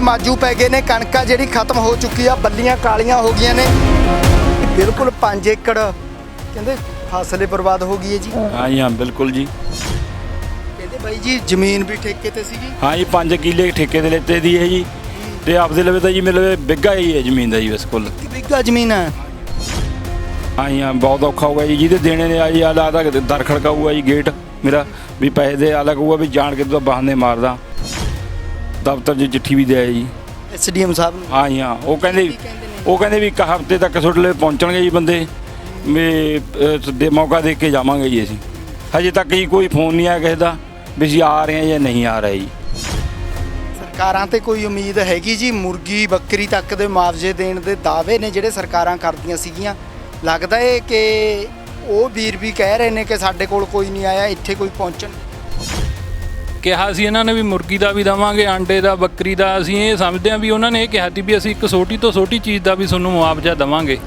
ਮਾਜੂ ਪੈ ਗਏ ਨੇ ਕਣਕਾਂ ਜਿਹੜੀ ਖਤਮ ਹੋ ਚੁੱਕੀ ਆ ਬੱਲੀਆਂ ਕਾਲੀਆਂ ਹੋ ਗਈਆਂ ਨੇ। ਬਿਲਕੁਲ 5 ਏਕੜ ਕਹਿੰਦੇ ਫਸਲੇ ਬਰਬਾਦ ਹੋ ਗਈ ਹੈ ਜੀ। ਹਾਂ ਜੀ ਹਾਂ ਬਿਲਕੁਲ ਜੀ। ਕਹਿੰਦੇ ਬਾਈ ਜੀ ਜ਼ਮੀਨ ਵੀ ਠੇਕੇ ਤੇ ਸੀਗੀ? ਹਾਂ ਜੀ 5 ਕਿੱਲੇ ਠੇਕੇ ਦੇ ਲੈਤੇ ਦੀ ਹੈ ਜੀ। ਤੇ ਆਪਦੇ ਲਵੇ ਤਾਂ ਜੀ ਮੇਰੇ ਬਿੱਗਾ ਹੀ ਹੈ ਜ਼ਮੀਨ ਦਾ ਜੀ ਬਸ ਕੁੱਲ। ਬਿੱਗਾ ਜ਼ਮੀਨ ਹੈ। ਹਾਂ ਜੀ ਹਾਂ ਬਹੁਤ ਔਖਾ ਹੋਊਗਾ ਜੀ। ਜਿਹਦੇ ਦੇਣੇ ਨੇ ਆ ਜੀ ਆ ਆਦਾ ਦਰ ਖੜਕਾਊਗਾ ਜੀ ਗੇਟ ਮੇਰਾ ਵੀ ਪੈਸੇ ਦੇ ਆ ਲੱਗੂਗਾ ਵੀ ਜਾਣ ਕੇ ਤੂੰ ਬਹਾਨੇ ਮਾਰਦਾ। ਦਫ਼ਤਰ 'ਚ ਚਿੱਠੀ ਵੀ ਦੇ ਜੀ। ਐਸਡੀਐਮ ਸਾਹਿਬ ਨੂੰ? ਹਾਂ ਜੀ ਹਾਂ। ਉਹ ਕਹਿੰਦੇ ਉਹ ਕਹਿੰਦੇ ਵੀ ਇੱਕ ਹਫ਼ਤੇ ਤੱਕ ਤੁਹਾਡੇ ਲਈ ਪਹੁੰਚਣਗੇ ਜੀ ਬੰਦੇ। ਵੀ ਅਹ, ਦੇ ਮੌਕਾ ਦੇ ਕੇ ਜਾਵਾਂਗੇ ਜੀ ਅਸੀਂ। ਹਜੇ ਤੱਕ ਜੀ ਕੋਈ ਫੋਨ ਨਹੀਂ ਆਇਆ ਕਿਸੇ ਦਾ ਵੀ ਅਸੀਂ ਆ ਰਹੇ ਹਾਂ ਜਾਂ ਨਹੀਂ ਆ ਰਹੇ ਜੀ। ਸਰਕਾਰਾਂ ਤੇ ਕੋਈ ਉਮੀਦ ਹੈਗੀ ਜੀ? ਮੁਰਗੀ ਬੱਕਰੀ ਤੱਕ ਦੇ ਮੁਆਵਜ਼ੇ ਦੇਣ ਦੇ ਦਾਅਵੇ ਨੇ ਜਿਹੜੇ ਸਰਕਾਰਾਂ ਕਰਦੀਆਂ ਸੀਗੀਆਂ। ਲੱਗਦਾ ਏ ਕਿ ਉਹ ਵੀਰ ਵੀ ਕਹਿ ਰਹੇ ਨੇ ਕਿ ਸਾਡੇ ਕੋਲ ਕੋਈ ਨਹੀਂ ਆਇਆ ਇੱਥੇ ਕੋਈ ਪਹੁੰਚਣ। ਕਿਹਾ ਸੀ ਇਹਨਾਂ ਨੇ ਵੀ ਮੁਰਗੀ ਦਾ ਵੀ ਦਵਾਂਗੇ ਆਂਡੇ ਦਾ ਬੱਕਰੀ ਦਾ। ਅਸੀਂ ਇਹ ਸਮਝਦੇ ਹਾਂ ਵੀ ਉਹਨਾਂ ਨੇ ਇਹ ਕਿਹਾ ਸੀ ਵੀ ਅਸੀਂ ਇੱਕ ਛੋਟੀ ਤੋਂ ਛੋਟੀ ਚੀਜ਼ ਦਾ ਵੀ ਤੁਹਾਨੂੰ ਮੁਆਵਜ਼ਾ ਦਵਾਂਗੇ।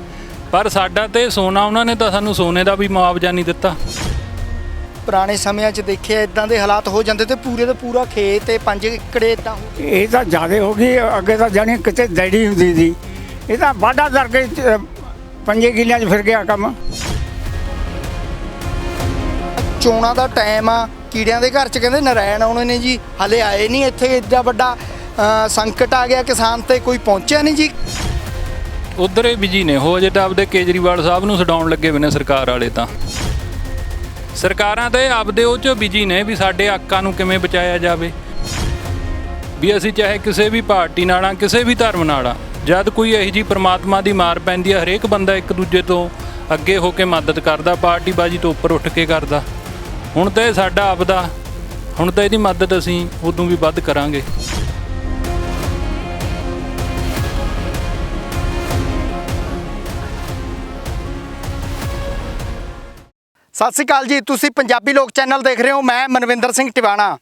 ਪਰ ਸਾਡਾ ਤੇ ਸੋਨਾ ਉਹਨਾਂ ਨੇ ਤਾਂ ਸਾਨੂੰ ਸੋਨੇ ਦਾ ਵੀ ਮੁਆਵਜ਼ਾ ਨਹੀਂ ਦਿੱਤਾ। ਪੁਰਾਣੇ ਸਮਿਆਂ 'ਚ ਦੇਖਿਆ ਇਦਾਂ ਦੇ ਹਾਲਾਤ ਹੋ ਜਾਂਦੇ ਤੇ ਪੂਰੇ ਦਾ ਪੂਰਾ ਖੇਤ ਤੇ 5 ਏਕੜੇ ਇਦਾਂ ਇਹ ਤਾਂ ਜ਼ਿਆਦਾ ਹੋ ਗਈ ਅੱਗੇ ਤਾਂ ਜਾਣੀ ਕਿਤੇ ਡੈਡੀ ਹੁੰਦੀ ਸੀ। ਇਹ ਤਾਂ ਵਾਢਾ ਕਰਕੇ ਪੰਜੇ ਕਿੱਲਿਆਂ 'ਚ ਫਿਰ ਗਿਆ ਕੰਮ। ਚੋਣਾਂ ਦਾ ਟਾਈਮ ਆ ਕੀੜਿਆਂ ਦੇ ਘਰ 'ਚ ਕਹਿੰਦੇ ਨਰਾਇਣ ਆਉਣੇ ਨੇ ਜੀ, ਹਲੇ ਆਏ ਨਹੀਂ ਇੱਥੇ ਏਡਾ ਵੱਡਾ ਸੰਕਟ ਆ ਗਿਆ, ਕਿਸਾਨ ਤੇ ਕੋਈ ਪਹੁੰਚਿਆ ਨਹੀਂ ਜੀ। ਉਧਰ ਇਹ ਬਿਜ਼ੀ ਨੇ ਹੋ ਜੇ ਆਪਦੇ ਕੇਜਰੀਵਾਲ ਸਾਹਿਬ ਨੂੰ ਛਡਾਉਣ ਲੱਗੇ ਹੋਏ ਨੇ ਸਰਕਾਰ ਵਾਲੇ ਤਾਂ। ਸਰਕਾਰਾਂ ਤੇ ਆਪਦੇ ਉਹ ਚ ਬਿਜ਼ੀ ਨੇ ਵੀ ਸਾਡੇ ਹੱਕਾਂ ਨੂੰ ਕਿਵੇਂ ਬਚਾਇਆ ਜਾਵੇ। ਵੀ ਅਸੀਂ ਚਾਹੇ ਕਿਸੇ ਵੀ ਪਾਰਟੀ ਨਾਲ ਆ, ਕਿਸੇ ਵੀ ਧਰਮ ਨਾਲ ਆ, ਜਦ ਕੋਈ ਇਹੋ ਜੀ ਪ੍ਰਮਾਤਮਾ ਦੀ ਮਾਰ ਪੈਂਦੀ ਹੈ ਹਰੇਕ ਬੰਦਾ ਇੱਕ ਦੂਜੇ ਤੋਂ ਅੱਗੇ ਹੋ ਕੇ ਮਦਦ ਕਰਦਾ ਪਾਰਟੀ ਬਾਜੀ ਤੋਂ ਉੱਪਰ ਉੱਠ ਕੇ ਕਰਦਾ। ਹੁਣ ਤਾਂ ਇਹ ਸਾਡਾ ਆਪਦਾ, ਹੁਣ ਤਾਂ ਇਹਦੀ ਮਦਦ ਅਸੀਂ ਉਦੋਂ ਵੀ ਵੱਧ ਕਰਾਂਗੇ। ਸਤਿ ਸ਼੍ਰੀ ਅਕਾਲ ਜੀ, ਤੁਸੀਂ ਪੰਜਾਬੀ ਲੋਕ ਚੈਨਲ ਦੇਖ ਰਹੇ ਹੋ, ਮੈਂ ਮਨਵਿੰਦਰ ਸਿੰਘ ਟਿਵਾਣਾ।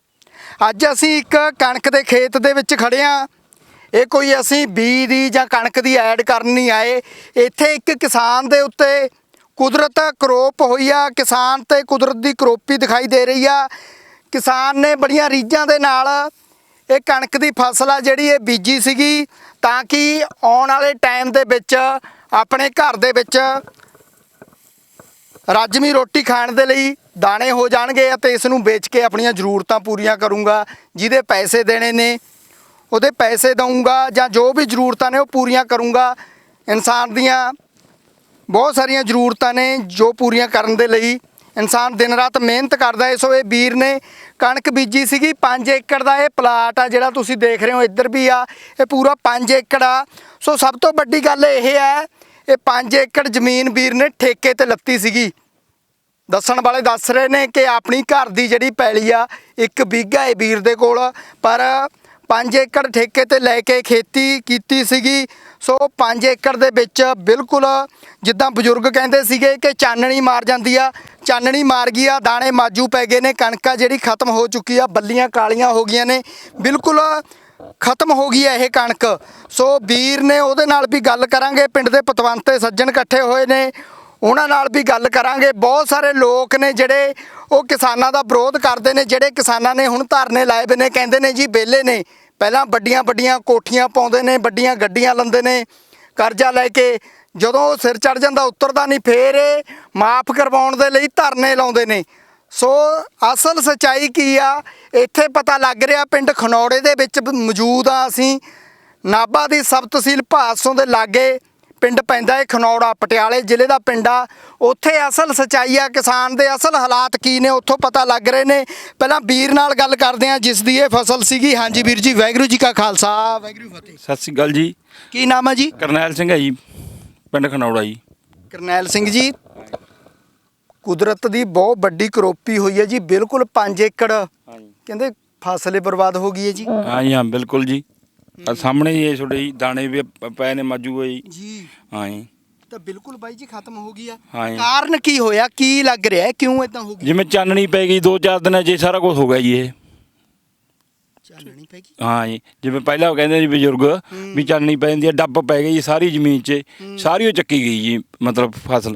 ਅੱਜ ਅਸੀਂ ਇੱਕ ਕਣਕ ਦੇ ਖੇਤ ਦੇ ਵਿੱਚ ਖੜੇ ਆ ਇਹ ਕੋਈ ਅਸੀਂ ਬੀ ਦੀ ਜਾਂ ਕਣਕ ਦੀ ਐਡ ਕਰਨ ਨਹੀਂ ਆਏ। ਇੱਥੇ ਇੱਕ ਕਿਸਾਨ ਦੇ ਉੱਤੇ ਕੁਦਰਤ ਕਰੋਪ ਹੋਈ ਆ, ਕਿਸਾਨ ਤੇ ਕੁਦਰਤ ਦੀ ਕਰੋਪੀ ਦਿਖਾਈ ਦੇ ਰਹੀ ਆ। ਕਿਸਾਨ ਨੇ ਬੜੀਆਂ ਰੀਝਾਂ ਦੇ ਨਾਲ ਇਹ ਕਣਕ ਦੀ ਫਸਲ ਆ, ਜਿਹੜੀ ਇਹ ਬੀਜੀ ਸੀਗੀ, ਤਾਂ ਕਿ ਆਉਣ ਵਾਲੇ ਟਾਈਮ ਦੇ ਵਿੱਚ ਆਪਣੇ ਘਰ ਦੇ ਵਿੱਚ ਰਾਜਮੀ ਰੋਟੀ ਖਾਣ ਦੇ ਲਈ ਦਾਣੇ ਹੋ ਜਾਣਗੇ ਅਤੇ ਇਸ ਨੂੰ ਵੇਚ ਕੇ ਆਪਣੀਆਂ ਜ਼ਰੂਰਤਾਂ ਪੂਰੀਆਂ ਕਰੂੰਗਾ, ਜਿਹਦੇ ਪੈਸੇ ਦੇਣੇ ਨੇ। ਉਹਦੇ ਪੈਸੇ ਦਊਂਗਾ ਜਾਂ ਜੋ ਵੀ ਜ਼ਰੂਰਤਾਂ ਨੇ ਉਹ ਪੂਰੀਆਂ ਕਰੂੰਗਾ। ਇਨਸਾਨ ਦੀਆਂ ਬਹੁਤ ਸਾਰੀਆਂ ਜ਼ਰੂਰਤਾਂ ਨੇ ਜੋ ਪੂਰੀਆਂ ਕਰਨ ਦੇ ਲਈ। ਇਨਸਾਨ ਦਿਨ ਰਾਤ ਮਿਹਨਤ ਕਰਦਾ ਹੈ। ਸੋ ਇਹ ਵੀਰ ਨੇ ਕਣਕ ਬੀਜੀ ਸੀਗੀ 5 ਏਕੜ ਦਾ ਇਹ ਪਲਾਟ ਆ ਜਿਹੜਾ ਤੁਸੀਂ ਦੇਖ ਰਹੇ ਹੋ। ਇੱਧਰ ਵੀ ਆ, ਇਹ ਪੂਰਾ 5 ਏਕੜ ਆ। ਸੋ ਸਭ ਤੋਂ ਵੱਡੀ ਗੱਲ ਇਹ ਹੈ, ਇਹ 5 ਏਕੜ ਜ਼ਮੀਨ ਵੀਰ ਨੇ ਠੇਕੇ ਤੇ ਲੱਤੀ ਸੀਗੀ। ਦੱਸਣ ਵਾਲੇ ਦੱਸ ਰਹੇ ਨੇ ਕਿ ਆਪਣੀ ਘਰ ਦੀ ਜਿਹੜੀ ਪੈਲੀ ਆ, ਇੱਕ ਬੀਘਾ ਹੈ ਵੀਰ ਦੇ ਕੋਲ। ਪਰ 5 ਏਕੜ ਠੇਕੇ ਤੇ ਲੈ ਕੇ ਖੇਤੀ ਕੀਤੀ ਸੀਗੀ। ਸੋ 5 ਏਕੜ ਦੇ ਵਿੱਚ ਬਿਲਕੁਲ ਜਿੱਦਾਂ ਬਜ਼ੁਰਗ ਕਹਿੰਦੇ ਸੀਗੇ ਕਿ ਚਾਨਣੀ ਮਾਰ ਜਾਂਦੀ ਆ, ਚਾਨਣੀ ਮਾਰ ਗਈ ਆ, ਦਾਣੇ ਮਾਜੂ ਪੈ ਗਏ ਨੇ, ਕਣਕਾਂ ਜਿਹੜੀ ਖਤਮ ਹੋ ਚੁੱਕੀ ਆ, ਬੱਲੀਆਂ ਕਾਲੀਆਂ ਹੋ ਗਈਆਂ ਨੇ, ਬਿਲਕੁਲ ਖਤਮ ਹੋ ਗਈ ਹੈ ਇਹ ਕਣਕ। ਸੋ ਵੀਰ ਨੇ ਉਹਦੇ ਨਾਲ ਵੀ ਗੱਲ ਕਰਾਂਗੇ, ਪਿੰਡ ਦੇ ਪਤਵੰਤੇ ਸੱਜਣ ਇਕੱਠੇ ਹੋਏ ਨੇ, ਉਹਨਾਂ ਨਾਲ ਵੀ ਗੱਲ ਕਰਾਂਗੇ। ਬਹੁਤ ਸਾਰੇ ਲੋਕ ਨੇ ਜਿਹੜੇ ਉਹ ਕਿਸਾਨਾਂ ਦਾ ਵਿਰੋਧ ਕਰਦੇ ਨੇ, ਜਿਹੜੇ ਕਿਸਾਨਾਂ ਨੇ ਹੁਣ ਧਰਨੇ ਲਾਏ ਵੇ ਨੇ, ਕਹਿੰਦੇ ਨੇ ਜੀ ਵਿਹਲੇ ਨੇ। ਪਹਿਲਾਂ ਵੱਡੀਆਂ ਵੱਡੀਆਂ ਕੋਠੀਆਂ ਪਾਉਂਦੇ ਨੇ, ਵੱਡੀਆਂ ਗੱਡੀਆਂ ਲੈਂਦੇ ਨੇ, ਕਰਜ਼ਾ ਲੈ ਕੇ ਜਦੋਂ ਉਹ ਸਿਰ ਚੜ ਜਾਂਦਾ ਉਤਰਦਾ ਨਹੀਂ, ਫੇਰ ਇਹ ਮਾਫ ਕਰਵਾਉਣ ਦੇ ਲਈ ਧਰਨੇ ਲਾਉਂਦੇ ਨੇ। ਸੋ ਅਸਲ ਸਚਾਈ ਕੀ ਆ? ਇੱਥੇ ਪਤਾ ਲੱਗ ਰਿਹਾ ਪਿੰਡ ਖਨੌੜੇ ਦੇ ਵਿੱਚ ਮੌਜੂਦ ਆ ਅਸੀਂ। ਨਾਭਾ ਦੀ ਸਬ ਤਹਿਸੀਲ ਭਾਸੋਂ ਦੇ ਲਾਗੇ ਪਿੰਡ ਪੈਂਦਾ ਹੈ ਖਨੌੜਾ ਪਟਿਆਲੇ ਜ਼ਿਲ੍ਹੇ ਦਾ ਪਿੰਡ ਆ। ਉੱਥੇ ਅਸਲ ਸਚਾਈ ਆ ਕਿਸਾਨ ਦੇ ਅਸਲ ਹਾਲਾਤ ਕੀ ਨੇ ਉੱਥੋਂ ਪਤਾ ਲੱਗ ਰਹੇ ਨੇ। ਪਹਿਲਾਂ ਵੀਰ ਨਾਲ ਗੱਲ ਕਰਦੇ ਆ ਜਿਸ ਦੀ ਇਹ ਫਸਲ ਸੀਗੀ। ਹਾਂਜੀ ਵੀਰ ਜੀ ਵਾਹਿਗੁਰੂ ਜੀ ਕਾ ਖਾਲਸਾ ਵਾਹਿਗੁਰੂ ਫਤਿਹ। ਸਤਿ ਸ੍ਰੀ ਅਕਾਲ ਜੀ। ਕੀ ਨਾਮ ਹੈ ਜੀ? ਕਰਨੈਲ ਸਿੰਘ ਹੈ ਜੀ ਪਿੰਡ ਖਨੌੜਾ ਜੀ। ਕਰਨੈਲ ਸਿੰਘ ਜੀ ਕੁਦਰਤ ਦੀ ਬਹੁਤ ਵੱਡੀ ਕਰੋਪੀ ਹੋਈ ਹੈ ਜੀ ਬਿਲਕੁਲ 5 ਏਕੜ। ਕਹਿੰਦੇ ਫਸਲੇ ਬਰਬਾਦ ਹੋ ਗਈ ਹੈ ਜੀ। ਹਾਂ ਜੀ ਹਾਂ ਬਿਲਕੁਲ ਜੀ। ਆਹ ਸਾਹਮਣੇ ਹੀ ਇਹ ਤੁਹਾਡੇ ਜੀ ਦਾਣੇ ਵੀ ਪ- ਪਏ ਨੇ ਮਾਜੂ ਹੋਏ ਜੀ। ਜੀ। ਹਾਂ ਜੀ। ਤਾਂ ਬਿਲਕੁਲ ਬਾਈ ਜੀ ਖਤਮ ਹੋ ਗਈ ਆ। ਹਾਂ ਜੀ। ਕਾਰਨ ਕੀ ਹੋਇਆ? ਕੀ ਲੱਗ ਰਿਹਾ ਹੈ? ਕਿਉਂ ਇਦਾਂ ਹੋ ਗਈ? ਜਿਵੇਂ ਚਾਨਣੀ ਪੈ ਗਈ ਦੋ ਚਾਰ ਦਿਨਾਂ 'ਚ ਇਹ ਸਾਰਾ ਕੁਝ ਹੋ ਗਿਆ ਜੀ ਇਹ। ਚਾਨਣੀ ਪੈ ਗਈ? ਹਾਂ ਜੀ। ਜਿਵੇਂ ਪਹਿਲਾਂ ਉਹ ਕਹਿੰਦੇ ਜੀ ਬਜ਼ੁਰਗ ਵੀ ਚਾਨਣੀ ਪੈ ਜਾਂਦੀ ਹੈ ਡੱਬ ਪੈ ਗਈ ਜੀ ਸਾਰੀ ਜ਼ਮੀਨ 'ਚ। ਸਾਰੀ ਉਹ ਚੱਕੀ ਗਈ ਜੀ ਮਤਲਬ ਫਸਲ।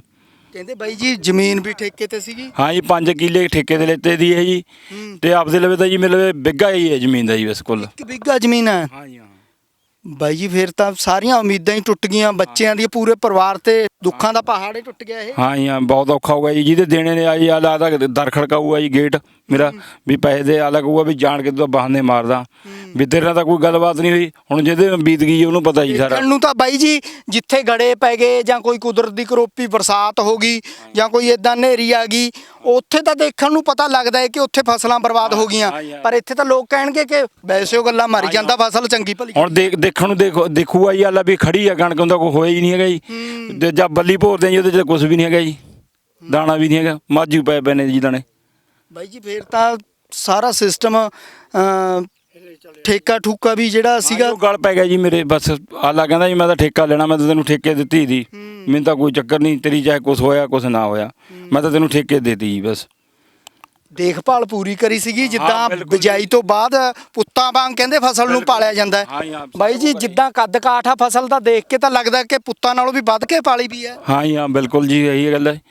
ਕਹਿੰਦੇ ਬਾਈ ਜੀ ਜ਼ਮੀਨ ਵੀ ਠੇਕੇ ਤੇ ਸੀਗੀ। ਹਾਂ ਜੀ 5 ਕਿੱਲੇ ਠੇਕੇ ਦੇ ਲੈਤੇ ਦੀ ਹੈ ਜੀ। ਹੂੰ। ਤੇ ਆਪਦੇ ਲਵੇ ਤਾਂ ਜੀ ਮੇਰੇ ਲਵੇ ਬਿੱਗਾ ਹੀ ਹੈ ਜ਼ਮੀਨ ਦਾ ਜੀ ਬਸ ਕੁੱਲ। ਇੱਕ ਬਿੱਗਾ ਜ਼ਮੀਨ ਹੈ। ਹਾਂ ਜੀ ਬਾਈ ਜੀ ਫਿਰ ਤਾਂ ਸਾਰੀਆਂ ਉਮੀਦਾਂ ਹੀ ਟੁੱਟ ਗਈਆਂ। ਬੱਚਿਆਂ ਦੀ ਪੂਰੇ ਪਰਿਵਾਰ ਤੇ ਦੁੱਖਾਂ ਦਾ ਪਹਾੜ ਹੀ ਟੁੱਟ ਗਿਆ ਇਹ। ਹਾਂ ਜੀ ਹਾਂ ਬਹੁਤ ਔਖਾ ਹੋਊਗਾ ਜੀ। ਜਿਹਦੇ ਦੇਣੇ ਨੇ ਆ ਜੀ ਆ ਲਾ ਦਰ ਖੜਕਾਊਗਾ ਜੀ ਗੇਟ। ਮੇਰਾ ਵੀ ਪੈਸੇ ਦੇ ਆ ਕਹੂਗਾ ਵੀ ਜਾਣ ਕੇ ਤੂੰ ਬਹਾਨੇ ਮਾਰਦਾ। ਵੀ ਤੇਰੇ ਨਾਲ ਤਾਂ ਕੋਈ ਗੱਲਬਾਤ ਨਹੀਂ ਹੋਈ। ਹੁਣ ਜਿਹਦੇ ਬੀਤ ਗਈ ਉਹਨੂੰ ਪਤਾ ਜੀ ਸਾਰਾ। ਨੂੰ ਤਾਂ ਬਾਈ ਜੀ ਜਿੱਥੇ ਗੜੇ ਪੈ ਗਏ ਜਾਂ ਕੋਈ ਕੁਦਰਤ ਦੀ ਕਰੋਪੀ ਬਰਸਾਤ ਹੋ ਗਈ ਜਾਂ। ਕੋਈ ਇਦਾਂ ਹਨੇਰੀ ਆ ਗਈ ਉੱਥੇ ਤਾਂ ਦੇਖਣ ਨੂੰ ਪਤਾ ਲੱਗਦਾ ਹੈ ਕਿ ਉੱਥੇ ਫਸਲਾਂ ਬਰਬਾਦ ਹੋ ਗਈਆਂ। ਪਰ ਇੱਥੇ ਤਾਂ ਲੋਕ ਕਹਿਣਗੇ ਕਿ ਵੈਸੇ ਉਹ ਗੱਲਾਂ ਮਰ ਜਾਂਦਾ ਫਸਲ ਚੰਗੀ ਭਲੀ ਹੁਣ ਦੇਖ ਦੇਖਣ ਨੂੰ ਦੇਖੋ ਦੇਖੂਗਾ ਜੀ ਆਲਾ ਵੀ ਖੜੀ ਆ ਕਣਕ ਹੁੰਦਾ ਕੋਈ ਹੋਇਆ ਹੀ ਨਹੀਂ ਹੈਗਾ ਜੀ। ਤੇ ਜਾਂ ਬੱਲੀ ਭੋਰਦੇ ਜੀ ਉਹਦੇ ਚ ਕੁਝ ਵੀ ਨਹੀਂ ਹੈਗਾ ਜੀ। ਦਾਣਾ ਵੀ ਨਹੀਂ ਹੈਗਾ ਮਾਝੂ ਪਏ ਪਏ ਨੇ ਜੀ ਦਾਣੇ। ਬਾਈ ਜੀ ਫਿਰ ਤਾਂ ਸਾਰਾ ਸਿਸਟਮ ਠੇਕਾ ਠੂਕਾ ਵੀ ਜਿਹੜਾ ਸੀਗਾ ਉਹ ਗਲ ਪੈ ਗਿਆ ਜੀ ਮੇਰੇ ਬਸ ਆਲਾ ਕਹਿੰਦਾ ਜੀ ਮੈਂ ਤਾਂ ਠੇਕਾ ਲੈਣਾ ਮੈਂ ਤਾਂ ਤੈਨੂੰ ਠੇਕੇ ਦਿੱਤੀ ਦੀ। ਮੈਨੂੰ ਤਾਂ ਕੋਈ ਚੱਕਰ ਨਹੀਂ ਤੇਰੀ ਚਾਹੇ ਕੁਝ ਹੋਇਆ ਕੁਝ ਨਾ ਹੋਇਆ। ਮੈਂ ਤਾਂ ਤੈਨੂੰ ਠੇਕੇ ਦੇਤੀ ਜੀ ਬਸ। ਦੇਖਭਾਲ ਪੂਰੀ ਕਰੀ ਸੀਗੀ ਜਿੱਦਾਂ ਬਿਲਕੁਲ ਬਿਜਾਈ ਤੋਂ ਬਾਅਦ ਪੁੱਤਾਂ ਵਾਂਗ ਕਹਿੰਦੇ ਫਸਲ ਨੂੰ ਪਾਲਿਆ ਜਾਂਦਾ ਹਾਂ। ਜੀ, ਹੈ ਹਾਂ, ਬਾਈ ਜੀ ਜਿੱਦਾਂ ਕੱਦ ਕਾਠ ਆ ਫਸਲ ਦਾ ਦੇਖ ਕੇ ਤਾਂ ਲੱਗਦਾ ਕਿ ਪੁੱਤਾਂ ਨਾਲੋਂ ਵੀ ਵੱਧ ਕੇ ਪਾਲੀ ਵੀ ਹੈ। ਹਾਂ ਜੀ ਹਾਂ ਬਿਲਕੁਲ ਜੀ ਇਹੀ ਗੱਲ ਹੈ।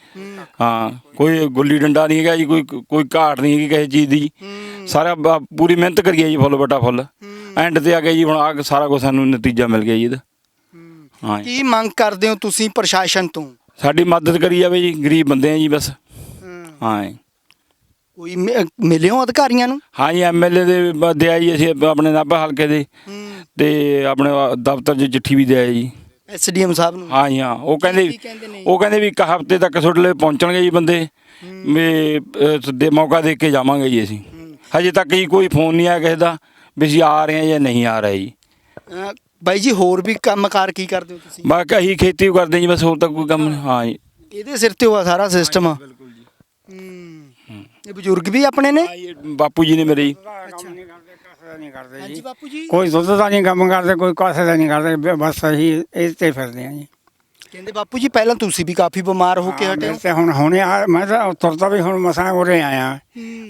ਹਾਂ। ਕੋਈ ਗੁੱਲੀ ਡੰਡਾ ਨਹੀਂ ਹੈਗਾ ਜੀ ਕੋਈ ਕੋਈ ਘਾਟ ਨਹੀਂ ਹੈਗੀ ਕਿਸੇ ਚੀਜ਼ ਦੀ। ਸਾਰਾ ਬ- ਪੂਰੀ ਮਿਹਨਤ ਕਰੀਏ ਜੀ ਫੁੱਲ ਬਟਾ ਫੁੱਲ। ਐਂਡ ਤੇ ਆ ਗਿਆ ਜੀ ਹੁਣ ਆ ਸਾਰਾ ਕੁਝ ਸਾਨੂੰ ਨਤੀਜਾ ਮਿਲ ਗਿਆ ਜੀ ਇਹਦਾ। ਹਾਂ। ਜੀ। ਕੀ ਮੰਗ ਕਰਦੇ ਹੋ ਤੁਸੀਂ ਪ੍ਰਸ਼ਾਸਨ ਤੋਂ? ਸਾਡੀ ਮਦਦ ਕਰੀ ਜਾਵੇ ਜੀ ਗਰੀਬ ਬੰਦੇ ਆ ਜੀ ਬਸ। ਹਾਂ ਜੀ। ਕੋਈ ਮਿ- ਮਿਲੇ ਹੋ ਅਧਿਕਾਰੀਆਂ ਨੂੰ? ਹਾਂ ਜੀ ਐਮਐਲਏ ਦੇ ਬ- ਅਸੀਂ ਆਪਣੇ ਨਾਭਾ ਹਲਕੇ ਦੇ। ਤੇ ਆਪਣੇ ਦਫ਼ਤਰ 'ਚ ਚਿੱਠੀ ਵੀ ਦੇ ਆਏ ਜੀ ਐਸਡੀਐਮ ਸਾਹਿਬ ਨੂੰ? ਹਾਂ ਜੀ ਹਾਂ। ਉਹ ਕਹਿੰਦੇ ਕੀ ਕਹਿੰਦੇ ਨੇ? ਉਹ ਕਹਿੰਦੇ ਵੀ ਇੱਕ ਹਫ਼ਤੇ ਤੱਕ ਤੁਹਾਡੇ ਲਈ ਪਹੁੰਚਣਗੇ ਜੀ ਬੰਦੇ। ਵੀ ਅਹ, ਦੇ ਮੌਕਾ ਦੇ ਕੇ ਜਾਵਾਂਗੇ ਜੀ ਅਸੀਂ। ਹਜੇ ਤੱਕ ਜੀ ਕੋਈ ਫੋਨ ਨਹੀਂ ਆਇਆ ਕਿਸੇ ਦਾ ਵੀ ਅਸੀਂ ਆ ਰਹੇ ਹਾਂ ਜਾਂ ਨਹੀਂ ਆ ਰਹੇ ਜੀ। ਅਹ ਬਾਈ ਜੀ ਹੋਰ ਵੀ ਕੰਮਕਾਰ ਕੀ ਕਰਦੇ ਹੋ ਤੁਸੀਂ? ਬਾਕੀ ਅਸੀਂ ਖੇਤੀ ਓ ਕਰਦੇ ਜੀ ਬਸ ਹੋਰ ਤਾਂ ਕੋਈ ਕੰਮ ਨਹੀਂ। ਹਾਂ ਜੀ। ਇਹਦੇ ਸਿਰ ਤੇ ਹੋਆ ਸਾਰਾ ਸਿਸਟਮ ਇਹ ਬਜ਼ੁਰਗ ਵੀ ਆਪਣੇ ਨੇ? ਹਾਂ ਬਾਪੂ ਜੀ ਨੇ ਮੇਰੇ ਜੀ। ਕੰਮ ਨਹੀਂ ਕਰਦੇ ਕਾਸੇ ਦਾ ਨਹੀਂ ਕਰਦੇ ਹਾਂਜੀ ਜੀ ਬਾਪੂ ਜੀ। ਕੋਈ ਦੁੱਧ ਦਾ ਨਹੀਂ ਕੰਮ ਕਰਦੇ ਕੋਈ ਕਾਸੇ ਦਾ ਨਹੀਂ ਕਰਦੇ ਬ- ਬਸ ਅਸੀਂ ਇਹ ਤੇ ਫਿਰਦੇ ਆ ਜੀ। ਕਹਿੰਦੇ ਬਾਪੂ ਜੀ ਪਹਿਲਾਂ ਤੁਸੀਂ ਵੀ ਕਾਫੀ ਬਿਮਾਰ ਹੋ ਕੇ ਹਟੇ ਹੋ। ਤੇ ਹੁਣ ਹੁਣੇ ਆ ਮੈਂ ਤਾਂ ਤੁਰਦਾ ਵੀ ਹੁਣ ਮਸਾਂ ਉਰੇ ਆਇਆ।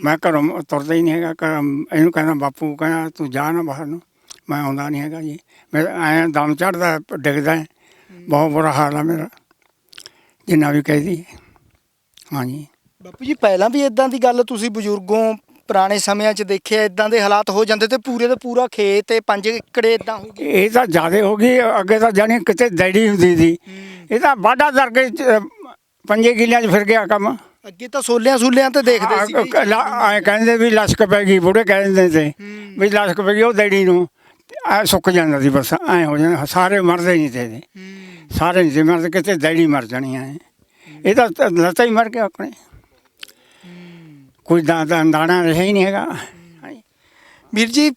ਮੈਂ ਘਰੋਂ ਤੁਰਦਾ ਹੀ ਨਹੀਂ ਹੈਗਾ ਘਰ- ਇਹਨੂੰ ਕਹਿੰਦਾ ਬਾਪੂ ਕਹਿੰਦਾ ਤੂੰ ਜਾ ਨਾ ਬਾਹਰ ਨੂੰ। ਮੈਂ ਆਉਂਦਾ ਨਹੀਂ ਹੈਗਾ ਜੀ। ਮੈਂ ਆਇਆ ਦਮ ਚੜਦਾ ਡਿੱਗਦਾ। ਹੈ। ਬਹੁਤ ਬੁਰਾ ਹਾਲ ਆ ਮੇਰਾ ਜਿੰਨਾ ਵੀ ਕਹਿਦੀ ਹਾਂਜੀ। ਬਾਪੂ ਜੀ ਪਹਿਲਾਂ ਵੀ ਇਦਾਂ ਦੀ ਗੱਲ ਤੁਸੀਂ ਬਜ਼ੁਰਗੋਂ ਪੁਰਾਣੇ ਸਮਿਆਂ 'ਚ ਦੇਖਿਆ ਇਦਾਂ ਦੇ ਹਾਲਾਤ ਹੋ ਜਾਂਦੇ ਤੇ ਪੂਰੇ ਦੇ ਪੂਰਾ ਖੇਤ ਤੇ 5 ਏਕੜੇ ਇਦਾਂ ਹੋ ਗਏ। ਇਹ ਤਾਂ ਜ਼ਿਆਦਾ ਹੋ ਗਈ ਅੱਗੇ ਤਾਂ ਜਾਣੀ ਕਿਤੇ ਡੈਡੀ ਹੁੰਦੀ ਸੀ। ਇਹ ਤਾਂ ਵਾਢਾ ਦਰ ਕੇ ਚ- ਪੰਜੇ ਕਿੱਲਿਆਂ 'ਚ ਫਿਰ ਗਿਆ ਕੰਮ। ਅੱਗੇ ਤਾਂ ਸੋਲਿਆਂ ਸੂਲਿਆਂ ਤੇ ਦੇਖਦੇ ਸੀ ਆਏ ਕਹਿੰਦੇ ਵੀ ਲਸ਼ਕ ਪੈ ਗਈ ਬੁੜੇ ਕਹਿੰਦੇ ਤੇ ਵੀ ਲਸ਼ਕ ਪੈ ਗਈ ਉਹ ਡੈਡੀ ਨੂੰ। ਆ ਸੁੱਕ ਜਾਂਦਾ ਸੀ ਬਸ ਐ ਹੋ ਜਾਂਦਾ ਸਾਰੇ ਮਰਦੇ ਨਹੀਂ ਤੇ। ਸਾਰੇ ਨਹੀਂ ਸੀ ਮਰਦੇ ਕਿਤੇ ਡੈਡੀ ਮਰ ਜਾਣੀ ਐ ਇਹ ਤਾਂ ਤਾਂ ਲੱਤਾਂ ਹੀ ਮਰ ਗਿਆ ਆਪਣੇ। ਕੋਈ ਦਾ ਦਾ- ਦਾਣਾ ਰਿਹਾ ਹੀ ਨਹੀਂ ਹੈਗਾ। ਵੀਰ ਜੀ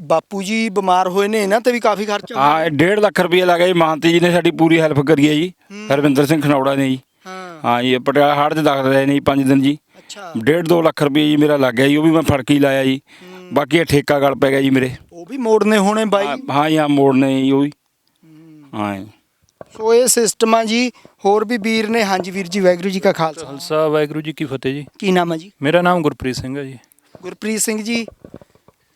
ਬਾਪੂ ਜੀ ਬਿਮਾਰ ਹੋਏ ਨੇ ਇਹਨਾਂ ਤੇ ਵੀ ਕਾਫੀ ਖਰਚਾ। ਹਾਂ 1.5 ਲੱਖ ਰੁਪਏ ਲੱਗਾ ਜੀ ਮਾਨਤੀ ਜੀ ਨੇ ਸਾਡੀ ਪੂਰੀ ਹੈਲਪ ਕਰੀ ਹੈ ਜੀ। ਹਰਵਿੰਦਰ ਸਿੰਘ ਖਨੌੜਾ ਨੇ ਜੀ। ਹਾਂ। ਹਾਂ ਜੀ ਇਹ ਪਟਿਆਲਾ ਹਾੜ 'ਚ ਦਾਖਲ ਰਹੇ ਨੇ ਜੀ 5 ਦਿਨ ਜੀ। ਅੱਛਾ। ਡੇਢ ਦੋ ਲੱਖ ਰੁਪਏ ਜੀ ਮੇਰਾ ਲੱਗ ਗਿਆ ਜੀ ਉਹ ਵੀ ਮੈਂ ਫੜ ਕੇ ਲਾਇਆ ਜੀ। ਬਾਕੀ ਇਹ ਠੇਕਾ ਗਲ ਪੈ ਗਿਆ ਜੀ ਮੇਰੇ। ਉਹ ਵੀ ਮੋੜਨੇ ਹੋਣੇ ਬਾਈ। ਹਾਂ ਹਾਂ ਮੋੜਨੇ ਜੀ ਉਹ ਵੀ। ਹਾਂ ਜੀ। ਸੋ ਇਹ ਸਿਸਟਮ ਆ ਜੀ। ਹੋਰ ਵੀ ਵੀਰ ਨੇ ਹਾਂਜੀ ਵੀਰ ਜੀ ਵਾਹਿਗੁਰੂ ਜੀ ਕਾ ਖਾਲਸਾ। ਖਾਲਸਾ ਵਾਹਿਗੁਰੂ ਜੀ ਕੀ ਫਤਿਹ ਜੀ। ਕੀ ਨਾਮ ਹੈ ਜੀ? ਮੇਰਾ ਨਾਮ ਗੁਰਪ੍ਰੀਤ ਸਿੰਘ ਹੈ ਜੀ। ਗੁਰਪ੍ਰੀਤ ਸਿੰਘ ਜੀ